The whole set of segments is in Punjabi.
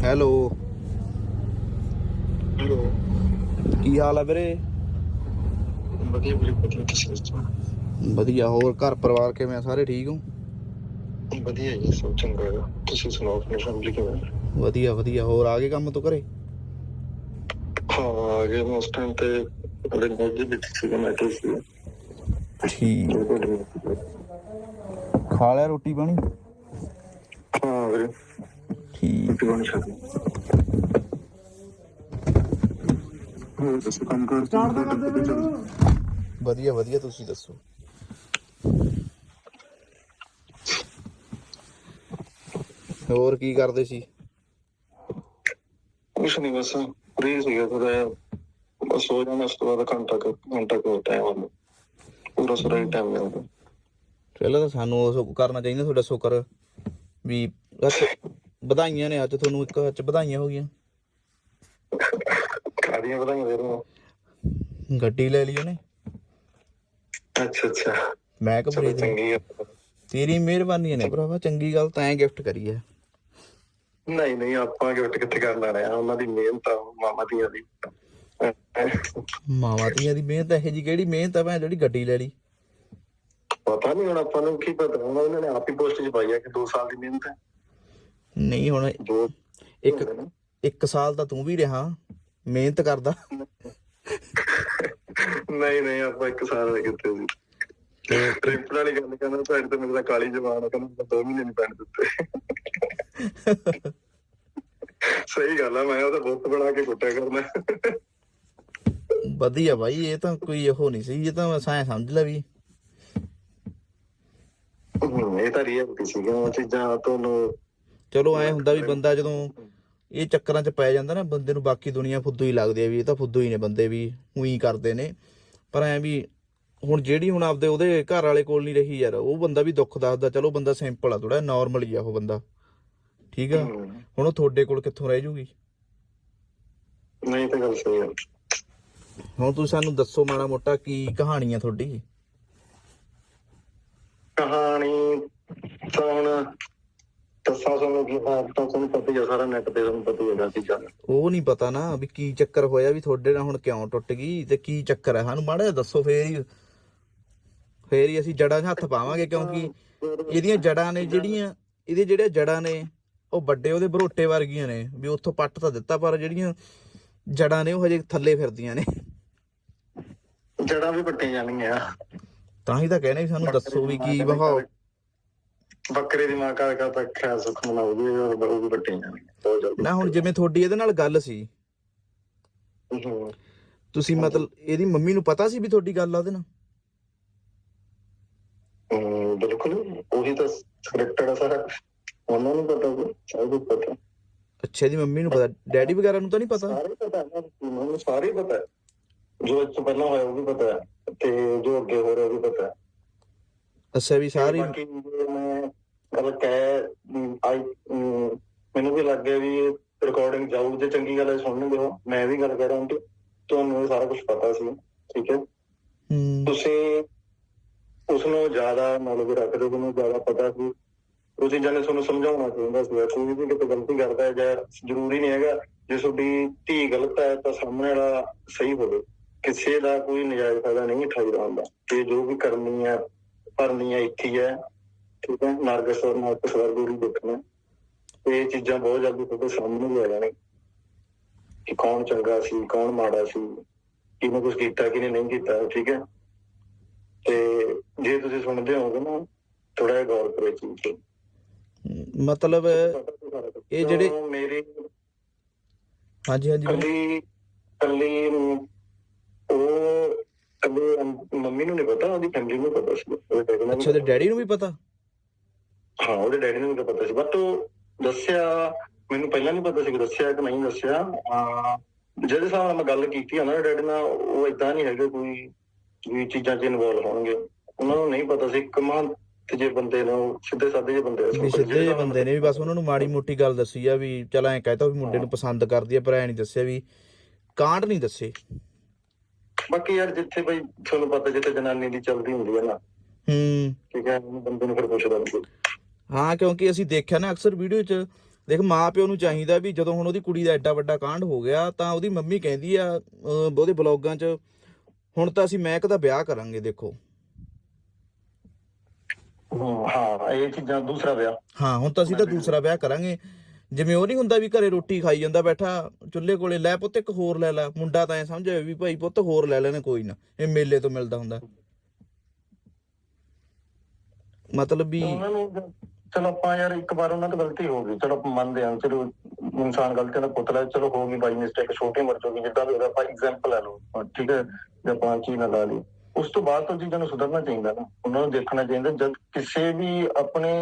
ਹੈਲੋ। ਹੈਲੋ। ਕੀ ਹਾਲ ਆ ਵੀਰੇ? ਵਧੀਆ ਵੀਰੇ ਵਧੀਆ। ਤੁਸੀਂ ਦੱਸੋ? ਵਧੀਆ ਹੋਰ ਘਰ ਪਰਿਵਾਰ ਕਿਵੇਂ ਆ? ਸਾਰੇ ਠੀਕ ਹੋ? ਵਧੀਆ ਜੀ ਸਭ ਚੰਗਾ ਹੈ। ਤੁਸੀਂ ਸੁਣਾਓ ਆਪਣੀ ਫੈਮਿਲੀ ਕਿਵੇਂ? ਵਧੀਆ ਵਧੀਆ। ਹੋਰ ਆ ਗਏ ਕੰਮ ਤੋਂ ਘਰੇ? ਹਾਂ ਆ ਗਏ। ਮੈਂ ਉਸ ਟਾਈਮ ਤੇ ਅਰੇ ਮੋਦੀ ਵੀ ਸੀ ਮੈਂ ਕਿ ਸੀ। ਠੀਕ। ਖਾ ਲਿਆ ਰੋਟੀ ਪਾਣੀ? ਹਾਂ ਵੀਰੇ। ਠੀਕ। ਰੋਟੀ ਬਣ ਛੱਡ ਹੋਰ ਦੱਸੋ ਕੰਮ ਕਰ ਚਾਰ ਕਰਦੇ ਵਧੀਆ ਵਧੀਆ ਤੁਸੀਂ ਦੱਸੋ? ਹੋਰ ਕੀ ਕਰਦੇ ਸੀ? ਕੁਛ ਨਹੀਂ ਬਸ ਫ੍ਰੀ ਸੀਗਾ ਥੋੜਾ ਜਿਹਾ। ਬਸ ਹੋ ਜਾਣਾ ਉਸ ਤੋਂ ਬਾਅਦ ਘੰਟਾ ਕੁ ਘੰਟਾ ਕੋ ਟਾਈਮ ਆਉਂਦਾ ਪੂਰਾ ਸਾਰਾ ਟਾਈਮ ਮਿਲਦਾ। ਪਹਿਲਾਂ ਤਾਂ ਸਾਨੂੰ ਉਹ ਕਰਨਾ ਚਾਹੀਦਾ ਤੁਹਾਡਾ ਸ਼ੁਕਰ। ਵੀ ਬਸ ਵਧਾਈਆਂ ਨੇ ਅੱਜ ਤੁਹਾਨੂੰ ਇੱਕ ਅੱਜ ਵਧਾਈਆਂ ਹੋ ਗਈਆਂ। ਕਾਦੀਆਂ ਵਧਾਈਆਂ ਦੇ ਰਹੇ ਗੱਡੀ ਲੈ ਲਈ ਉਹਨੇ। ਅੱਛਾ ਅੱਛਾ। ਮੈਂ ਘਬਰੇ ਦੀ ਤੇਰੀ ਮਿਹਰਬਾਨੀ ਨੇ ਭਰਾਵਾ ਚੰਗੀ ਗੱਲ ਤਾਂ ਐ ਗਿਫਟ ਕਰੀ ਹੈ ਨਹੀਂ ਨਹੀਂ ਆਪਾਂ ਗਿਫਟ ਕਿੱਥੇ ਕਰ ਲੈਣਾ ਆ? ਉਹਨਾਂ ਦੀ ਮਿਹਨਤ ਆ ਮਾਮਾ ਦੀਆਂ ਦੀ। ਮਾਵਾਂ ਧੀਆਂ ਦੀ ਮਿਹਨਤ ਇਹੋ ਜੀ ਕਿਹੜੀ ਮਿਹਨਤ ਆ ਭੈਣ ਜਿਹੜੀ ਗੱਡੀ ਲੈ ਲਈ? ਪਤਾ ਨਹੀਂ ਹੁਣ ਆਪਾਂ ਨੂੰ ਕੀ ਪਤਾ। ਹੁਣ ਉਹਨਾਂ ਨੇ ਆਪ ਹੀ ਪੋਸਟ ਚ ਪਾਈ ਆ ਕਿ 2 ਸਾਲ ਦੀ ਮਿਹਨਤ ਹੈ। ਨਹੀਂ ਹੁਣ ਦੋ ਇੱਕ ਇੱਕ ਸਾਲ ਤਾਂ ਤੂੰ ਵੀ ਰਿਹਾ। ਮਿਹਨਤ ਕਰਦਾ। ਨਹੀਂ ਨਹੀਂ ਆਪਾਂ ਇੱਕ ਸਾਲ ਦੇ ਕਿੱਥੇ ਸੀ। ਟ੍ਰਿਪ ਵਾਲੀ ਗੱਲ ਕਰਨਾ ਭੈਣ ਤੇ ਮੇਰੇ ਤਾਂ ਕਾਲੀ ਜਵਾਨ ਆ ਕਹਿੰਦਾ ਦੋ ਮਹੀਨੇ ਨਹੀਂ ਪੈਣ ਦਿੱਤੇ। ਸਹੀ ਗੱਲ ਆ ਮੈਂ ਉਹਦਾ ਬੁੱਤ ਬਣਾ ਕੇ ਕੁੱਟਿਆ ਕਰਨਾ। ਵਧੀਆ ਬਾਈ ਇਹ ਤਾਂ ਕੋਈ ਉਹ ਨਹੀਂ ਸੀ ਇਹ ਤਾਂ ਮੈਂ ਸਮਝ ਲੈ ਵੀ। ਹਮ, ਇਹ ਤਾਂ ਰੀਅਲਟੀ ਸੀਗਾ ਉਹ ਚੀਜ਼ਾਂ ਤੁਹਾਨੂੰ ਚਲੋ ਐ ਹੁੰਦਾ ਵੀ ਬੰਦਾ ਜਦੋਂ ਇਹ ਚੱਕਰਾਂ 'ਚ ਪੈ ਜਾਂਦਾ ਨਾ ਬੰਦੇ ਨੂੰ ਬਾਕੀ ਦੁਨੀਆ ਫੁੱਦੂ ਹੀ ਲੱਗਦੀ ਹੈ ਵੀ ਇਹ ਤਾਂ ਫੁੱਦੂ ਹੀ ਨੇ ਬੰਦੇ ਵੀ ਉਹੀ ਕਰਦੇ ਨੇ। ਪਰ ਐ ਵੀ ਹੁਣ ਜਿਹੜੀ ਹੁਣ ਆਪਦੇ ਉਹਦੇ ਘਰ ਵਾਲੇ ਕੋਲ ਨਹੀਂ ਰਹੀ ਯਾਰ ਉਹ ਬੰਦਾ ਵੀ ਦੁੱਖ ਦੱਸਦਾ ਚਲੋ ਬੰਦਾ ਸਿੰਪਲ ਆ ਥੋੜਾ ਨਾਰਮਲ ਹੀ ਆ ਉਹ ਬੰਦਾ। ਠੀਕ ਆ? ਹਮ, ਹੁਣ ਉਹ ਤੁਹਾਡੇ ਕੋਲ ਕਿੱਥੋਂ ਰਹਿ ਜੂਗੀ? ਨਹੀਂ ਤਾਂ ਗੱਲ ਸਹੀ ਹੈ ਹੁਣ ਤੁਸੀਂ ਸਾਨੂੰ ਦੱਸੋ ਮਾੜਾ ਮੋਟਾ ਕੀ ਕਹਾਣੀ ਆ ਤੁਹਾਡੀ? ਕਹਾਣੀ ਤਾਂ ਹੁਣ ਦੱਸਾਂ ਤੁਹਾਨੂੰ ਕੀ ਬਾਤ ਤਾਂ ਤੁਹਾਨੂੰ ਪਤਾ ਹੀ ਆ ਸਾਰਾ ਨੈਟ ਤੇ ਤੁਹਾਨੂੰ ਪਤਾ ਹੀ ਹੈਗਾ ਚੀਜ਼ਾਂ ਦਾ। ਉਹ ਨਹੀਂ ਪਤਾ ਨਾ ਵੀ ਕੀ ਚੱਕਰ ਹੋਇਆ ਵੀ ਤੁਹਾਡੇ ਨਾਲ ਹੁਣ ਕਿਉਂ ਟੁੱਟ ਗਈ ਤੇ ਕੀ ਚੱਕਰ ਹੈ ਸਾਨੂੰ ਮਾੜਾ ਜਿਹਾ ਦੱਸੋ ਫੇਰ ਹੀ। ਫੇਰ ਹੀ ਅਸੀਂ ਜੜਾਂ 'ਚ ਹੱਥ ਪਾਵਾਂਗੇ ਕਿਉਂਕਿ ਇਹਦੀਆਂ ਜੜਾਂ ਨੇ ਜਿਹੜੀਆਂ ਇਹਦੇ ਜਿਹੜੇ ਜੜਾਂ ਨੇ ਉਹ ਵੱਡੇ ਉਹਦੇ ਬਰੋਟੇ ਵਰਗੀਆਂ ਨੇ। ਵੀ ਉੱਥੋਂ ਪੱਟ ਤਾਂ ਦਿੱਤਾ ਪਰ ਜਿਹੜੀਆਂ ਜੜਾਂ ਨੇ ਉਹ ਹਜੇ ਥੱਲੇ ਫਿਰਦੀਆਂ ਨੇ। ਜੜਾਂ ਵੀ ਪੱਟੀਆਂ ਜਾਣਗੀਆਂ। ਤਾਂ ਹੀ ਤਾਂ ਕਹਿੰਦੇ ਵੀ ਸਾਨੂੰ ਦੱਸੋ ਵੀ ਕੀ ਵਹਾਓ ਬੱਕਰੇ ਦੀ ਮਾਂ ਕਾ ਕਾ ਤਾਂ ਖੈਰ ਸੁਖ ਮਨਾਉਗੀ ਉਹ ਵੀ ਪੱਟੀਆਂ ਜਾਣਗੀਆਂ ਬਹੁਤ ਜਲਦੀ ਨਾ ਹੁਣ ਜਿਵੇਂ ਤੁਹਾਡੀ ਇਹਦੇ ਨਾਲ ਗੱਲ ਸੀ। ਤੁਸੀਂ ਮਤਲਬ ਇਹਦੀ ਮੰਮੀ ਨੂੰ ਪਤਾ ਸੀ ਵੀ ਤੁਹਾਡੀ ਗੱਲ ਆ ਉਹਦੇ ਨਾਲ? ਬਿਲਕੁਲ। ਉਹੀ ਤਾਂ ਸਕ੍ਰਿਪਟਡ ਆ ਸਾਰਾ। ਉਹਨਾਂ ਨੂੰ ਪਤਾ ਸਭ ਕੁਝ ਪਤਾ। ਅੱਛਾ ਇਹਦੀ ਮੰਮੀ ਨੂੰ ਪਤਾ। ਡੈਡੀ ਵਗੈਰਾ ਨੂੰ ਤਾਂ ਨਹੀਂ ਪਤਾ? ਸਾਰੇ ਪਤਾ। ਹੈ ਉਹਨਾਂ ਨੂੰ ਸਾਰੇ ਪਤਾ। ਹੈ ਜੋ ਇਸ ਤੋਂ ਪਹਿਲਾਂ ਹੋਇਆ ਉਹ ਵੀ ਪਤਾ ਹੈ ਤੇ ਜੋ ਅੱਗੇ ਹੋ ਰਿਹਾ ਉਹ ਵੀ ਪਤਾ ਹੈ। ਅੱਛਾ ਵੀ ਸਾਰੀ ਬਾਕੀ ਜੇ ਮੈਂ ਗੱਲ ਕਹਿ ਆਈ ਅਮ, ਮੈਨੂੰ ਵੀ ਲੱਗ ਗਿਆ ਵੀ ਰਿਕਾਰਡਿੰਗ ਜਾਊ ਜੇ ਚੰਗੀ ਗੱਲ ਹੈ ਸੁਣਨਗੇ ਉਹ ਮੈਂ ਵੀ ਗੱਲ ਕਰ ਰਹਾ ਹਾਂ ਕਿ ਤੁਹਾਨੂੰ ਇਹ ਸਾਰਾ ਕੁਝ ਪਤਾ ਸੀ ਠੀਕ ਹੈ? ਹੂੰ ਤੁਸੀਂ ਉਸ ਨੂੰ ਜ਼ਿਆਦਾ ਨੌਲੇਜ ਰੱਖਦੇ ਹੋ ਤੁਹਾਨੂੰ ਜ਼ਿਆਦਾ ਪਤਾ ਸੀ। ਉਹ ਚੀਜ਼ਾਂ ਨੇ ਤੁਹਾਨੂੰ ਸਮਝਾਉਣਾ ਚਾਹੀਦਾ ਸੀ। ਕੋਈ ਵੀ ਕਿਤੇ ਗਲਤੀ ਕਰਦਾ ਹੈ ਜਾਂ ਜ਼ਰੂਰੀ ਨਹੀਂ ਹੈਗਾ। ਜੇ ਤੁਹਾਡੀ ਧੀ ਗਲਤ ਹੈ ਤਾਂ ਸਾਹਮਣੇ ਵਾਲਾ ਸਹੀ ਹੋਵੇ। ਕਿਸੇ ਦਾ ਕੋਈ ਨਜਾਇਜ਼ ਫਾਇਦਾ ਨਹੀਂ ਉਠਾਈਦਾ ਹੁੰਦਾ। ਤੇ ਜੋ ਵੀ ਕਰਨੀ ਹੈ ਭਰਨੀ ਹੈ ਇੱਥੇ ਹੀ ਠੀਕ ਹੈ ਨਰਗਸ ਔਰ ਨਰਗਸ ਵਰਗੂਰੀ ਦੇਖਣਾ ਇਹ ਚੀਜ਼ਾਂ ਬਹੁਤ ਜਲਦੀ ਤੁਹਾਡੇ ਸਾਹਮਣੇ ਆ ਜਾਣਗੀਆਂ ਕਿ ਕੌਣ ਚੰਗਾ ਸੀ ਕੌਣ ਮਾੜਾ ਸੀ ਕਿਹਨੇ ਕੁਝ ਕੀਤਾ ਕਿਹਨੇ ਨਹੀਂ ਕੀਤਾ ਠੀਕ ਹੈ। ਤੇ ਜੇ ਤੁਸੀਂ ਸੁਣਦੇ ਹੋਗੇ ਨਾ ਥੋੜਾ ਜਿਹਾ ਗੌਰ ਕਰੋ ਚੀਜ਼ ਤੇ। ਮਤਲਬ ਇਹ ਜਿਹੜੇ- ਮੇਰੀ ਹਾਂਜੀ ਹਾਂਜੀ। ਕੱਲੀ ਕੱਲੀ ਉਹ ਮੰਮੀ ਨੂੰ ਨਹੀਂ ਪਤਾ ਉਹਦੀ ਫੈਮਿਲੀ ਨੂੰ ਪਤਾ ਸੀ। ਅੱਛਾ ਤੇ ਡੈਡੀ ਨੂੰ ਵੀ ਪਤਾ? ਹਾਂ ਉਹਦੇ ਡੈਡੀ ਨੂੰ ਵੀ ਤਾਂ ਪਤਾ ਸੀ। ਬਟ ਉਹ ਦੱਸਿਆ ਮੈਨੂੰ ਪਹਿਲਾਂ ਨਹੀਂ ਪਤਾ ਸੀ ਕਿ ਦੱਸਿਆ ਕਿ ਨਹੀਂ ਦੱਸਿਆ। ਜਿਹਦੇ ਹਿਸਾਬ ਨਾਲ ਮੈਂ ਗੱਲ ਕੀਤੀ ਆ ਨਾ ਡੈਡੀ ਨਾਲ ਉਹ ਇਦਾਂ ਨਹੀਂ ਹੈਗੇ ਕੋਈ ਵੀ ਚੀਜ਼ਾਂ 'ਚ ਇਨਵੋਲਵ ਹੋਣਗੇ। ਉਹਨਾਂ ਨੂੰ ਨਹੀਂ ਪਤਾ ਸੀ ਇੱਕ ਮਹੰਤ ਜੇ ਬੰਦੇ ਨੂੰ ਸਿੱਧੇ ਸਾਦੇ ਜਿਹੇ ਬੰਦੇ ਵੀ ਸਿੱਧੇ ਜਿਹੇ ਬੰਦੇ ਨੇ ਵੀ ਬਸ ਉਹਨਾਂ ਨੂੰ ਮਾੜੀ ਮੋਟੀ ਗੱਲ ਦੱਸੀ ਆ ਵੀ ਚਲ ਐ ਕਹਿਤਾ ਵੀ ਮੁੰਡੇ ਨੂੰ ਪਸੰਦ ਕਰਦੀ ਆ ਪਰ ਐ ਨਹੀਂ ਦੱਸਿਆ ਵੀ ਕਾਂਡ ਨਹੀਂ ਦੱਸੇ। ਬਾਕੀ ਯਾਰ ਜਿੱਥੇ ਬਈ ਤੁਹਾਨੂੰ ਪਤਾ ਜਿੱਥੇ ਜਨਾਨੀ ਦੀ ਚੱਲਦੀ ਹੁੰਦੀ ਹੈ ਨਾ ਹੂੰ। ਠੀਕ ਹੈ ਬੰਦੇ ਨੂੰ ਫਿਰ ਪੁੱਛਦਾ ਨਹੀਂ। ਹਾਂ ਕਿਉਂਕਿ ਅਸੀਂ ਦੇਖਿਆ ਨਾ ਅਕਸਰ ਵੀਡੀਓ 'ਚ ਦੇਖ ਮਾਂ ਪਿਓ ਨੂੰ ਚਾਹੀਦਾ ਵੀ ਜਦੋਂ ਹੁਣ ਉਹਦੀ ਕੁੜੀ ਦਾ ਐਡਾ ਵੱਡਾ ਕਾਂਡ ਹੋ ਗਿਆ ਤਾਂ ਉਹਦੀ ਮੰਮੀ ਕਹਿੰਦੀ ਆ ਉਹਦੇ ਬਲੌਗਾਂ 'ਚ ਹੁਣ ਤਾਂ ਅਸੀਂ ਮਹਿਕ ਦਾ ਵਿਆਹ ਕਰਾਂਗੇ ਦੇਖੋ। ਹਾਂ ਇਹ ਚੀਜ਼ਾਂ ਦੂਸਰਾ ਵਿਆਹ। ਹਾਂ ਹੁਣ ਤਾਂ ਅਸੀਂ ਤਾਂ ਦੂਸਰਾ ਵਿਆਹ ਕਰਾਂਗੇ। ਜਿਵੇਂ ਉਹ ਨਹੀਂ ਹੁੰਦਾ ਵੀ ਘਰੇ ਰੋਟੀ ਖਾਈ ਜਾਂਦਾ ਬੈਠਾ, ਚੁੱਲ੍ਹੇ ਕੋਲੇ ਲੈ ਪੁੱਤ ਇੱਕ ਹੋਰ ਲੈ ਲੈ। ਮੁੰਡਾ ਤਾਂ ਐ ਸਮਝੇ ਵੀ ਭਾਈ ਪੁੱਤ ਹੋਰ ਲੈ ਲੈਣੇ, ਕੋਈ ਨਾ। ਇਹ ਮੇਲੇ ਤੋਂ ਮਿਲਦਾ ਹੁੰਦਾ। ਮਤਲਬ ਵੀ ਉਹਨਾਂ ਨੂੰ ਚਲੋ ਆਪਾਂ ਯਾਰ ਇੱਕ ਵਾਰ ਉਹਨਾਂ ਤੋਂ ਗਲਤੀ ਹੋ ਗਈ। ਚਲੋ ਮੰਨਦੇ ਹਾਂ, ਚਲੋ ਇਨਸਾਨ ਗਲਤੀਆਂ ਦਾ ਪੁੱਤਲਾ ਚਲੋ ਹੋ ਗਈ ਬਾਈ ਮਿਸਟੇਕ ਛੋਟੀ ਉਮਰ ਚ ਜਿੱਦਾਂ ਵੀ ਉਹਦਾ ਆਪਾਂ ਐਗਜ਼ਾਮਪਲ ਲੈ ਲਓ। ਠੀਕ ਹੈ ਜੇ ਆਪਾਂ ਚੀਜ਼ ਨਾ ਲਈ। ਉਸ ਤੋਂ ਬਾਅਦ ਤਾਂ ਚੀਜ਼ਾਂ ਨੂੰ ਸੁਧਰਨਾ ਚਾਹੀਦਾ ਨਾ। ਉਹਨਾਂ ਨੂੰ ਦੇਖਣਾ ਚਾਹੀਦਾ, ਜਦ ਕਿਸੇ ਵੀ ਆਪਣੇ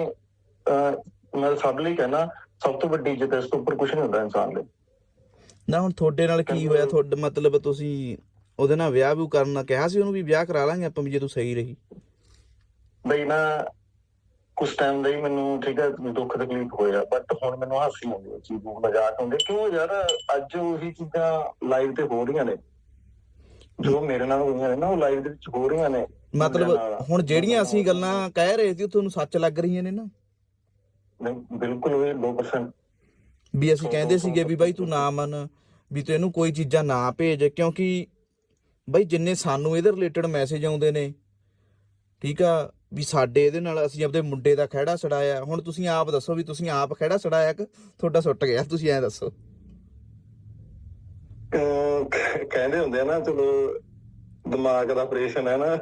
ਮੈਂ ਸਭ ਲਈ ਕਹਿਣਾ ਸਭ ਤੋਂ ਵੱਡੀ ਇੱਜ਼ਤ ਹੈ ਇਸ ਤੋਂ ਉੱਪਰ ਕੁਝ ਨਹੀਂ ਹੁੰਦਾ ਇਨਸਾਨ ਲਈ। ਨਾ ਹੁਣ ਤੁਹਾਡੇ ਨਾਲ ਕੀ ਹੋਇਆ? ਤੁਹਾਡਾ ਮਤਲਬ ਤੁਸੀਂ ਉਹਦੇ ਨਾਲ ਵਿਆਹ ਵੀ ਕਰਨਾ ਕਿਹਾ ਸੀ ਉਹਨੂੰ ਵੀ ਵਿਆਹ ਕਰਾ ਲਾਂਗੇ ਆਪਾਂ ਵੀ ਜੇ ਤੂੰ ਸਹੀ ਰਹੀ? ਬਈ ਨਾ ਕੁਛ ਟਾਈਮ ਲਈ ਮੈਨੂੰ ਠੀਕ ਹੈ ਦੁੱਖ ਤਕਲੀਫ ਹੋਇਆ ਬਟ ਹੁਣ ਮੈਨੂੰ ਹਾਸੀ ਆਉਂਦੀ ਹੈ ਚੀਜ਼ ਨੂੰ ਮਜ਼ਾਕ ਹੁੰਦੇ ਕਿਉਂ ਯਾਰ ਅੱਜ ਉਹੀ ਚੀਜ਼ਾਂ ਲਾਈਵ ਤੇ ਹੋ ਰਹੀਆਂ ਨੇ। ਜੋ ਮੇਰੇ ਨਾਲ ਹੋਈਆਂ ਨੇ ਨਾ ਉਹ ਲਾਈਵ ਦੇ ਵਿੱਚ ਹੋ ਰਹੀਆਂ ਨੇ। ਮਤਲਬ। ਹੁਣ ਜਿਹੜੀਆਂ ਅਸੀਂ ਗੱਲਾਂ ਕਹਿ ਰਹੇ ਸੀ ਉਹ ਤੁਹਾਨੂੰ ਸੱਚ ਲੱਗ ਰਹੀਆਂ ਨੇ ਨਾ। ਨਹੀਂ ਬਿਲਕੁਲ ਉਹ 2% ਵੀ ਅਸੀਂ ਕਹਿੰਦੇ ਸੀਗੇ ਵੀ ਬਾਈ ਤੂੰ ਨਾ ਮੰਨ ਵੀ ਤੂੰ ਇਹਨੂੰ ਕੋਈ ਚੀਜ਼ਾਂ ਨਾ ਭੇਜ ਕਿਉਂਕਿ ਬਾਈ ਜਿੰਨੇ ਸਾਨੂੰ ਇਹਦੇ ਰਿਲੇਟਡ ਮੈਸੇਜ ਆਉਂਦੇ ਨੇ ਠੀਕ ਆ ਵੀ ਸਾਡੇ ਇਹਦੇ ਨਾਲ ਅਸੀਂ ਆਪਦੇ ਮੁੰਡੇ ਦਾ ਖਹਿੜਾ ਛਡਾਇਆ ਹੁਣ ਤੁਸੀਂ ਆਪ ਦੱਸੋ ਵੀ ਤੁਸੀਂ ਆਪ ਖਹਿੜਾ ਛਡਾਇਆ ਕਿ ਤੁਹਾਡਾ ਸੁੱਟ ਗਿਆ ਤੁਸੀਂ ਐਂ ਦੱਸੋ। ਕਹਿੰਦੇ ਹੁੰਦੇ ਆ ਨਾ ਚਲੋ ਦਿਮਾਗ ਦਾ ਆਪਰੇਸ਼ਨ ਹੈ ਨਾ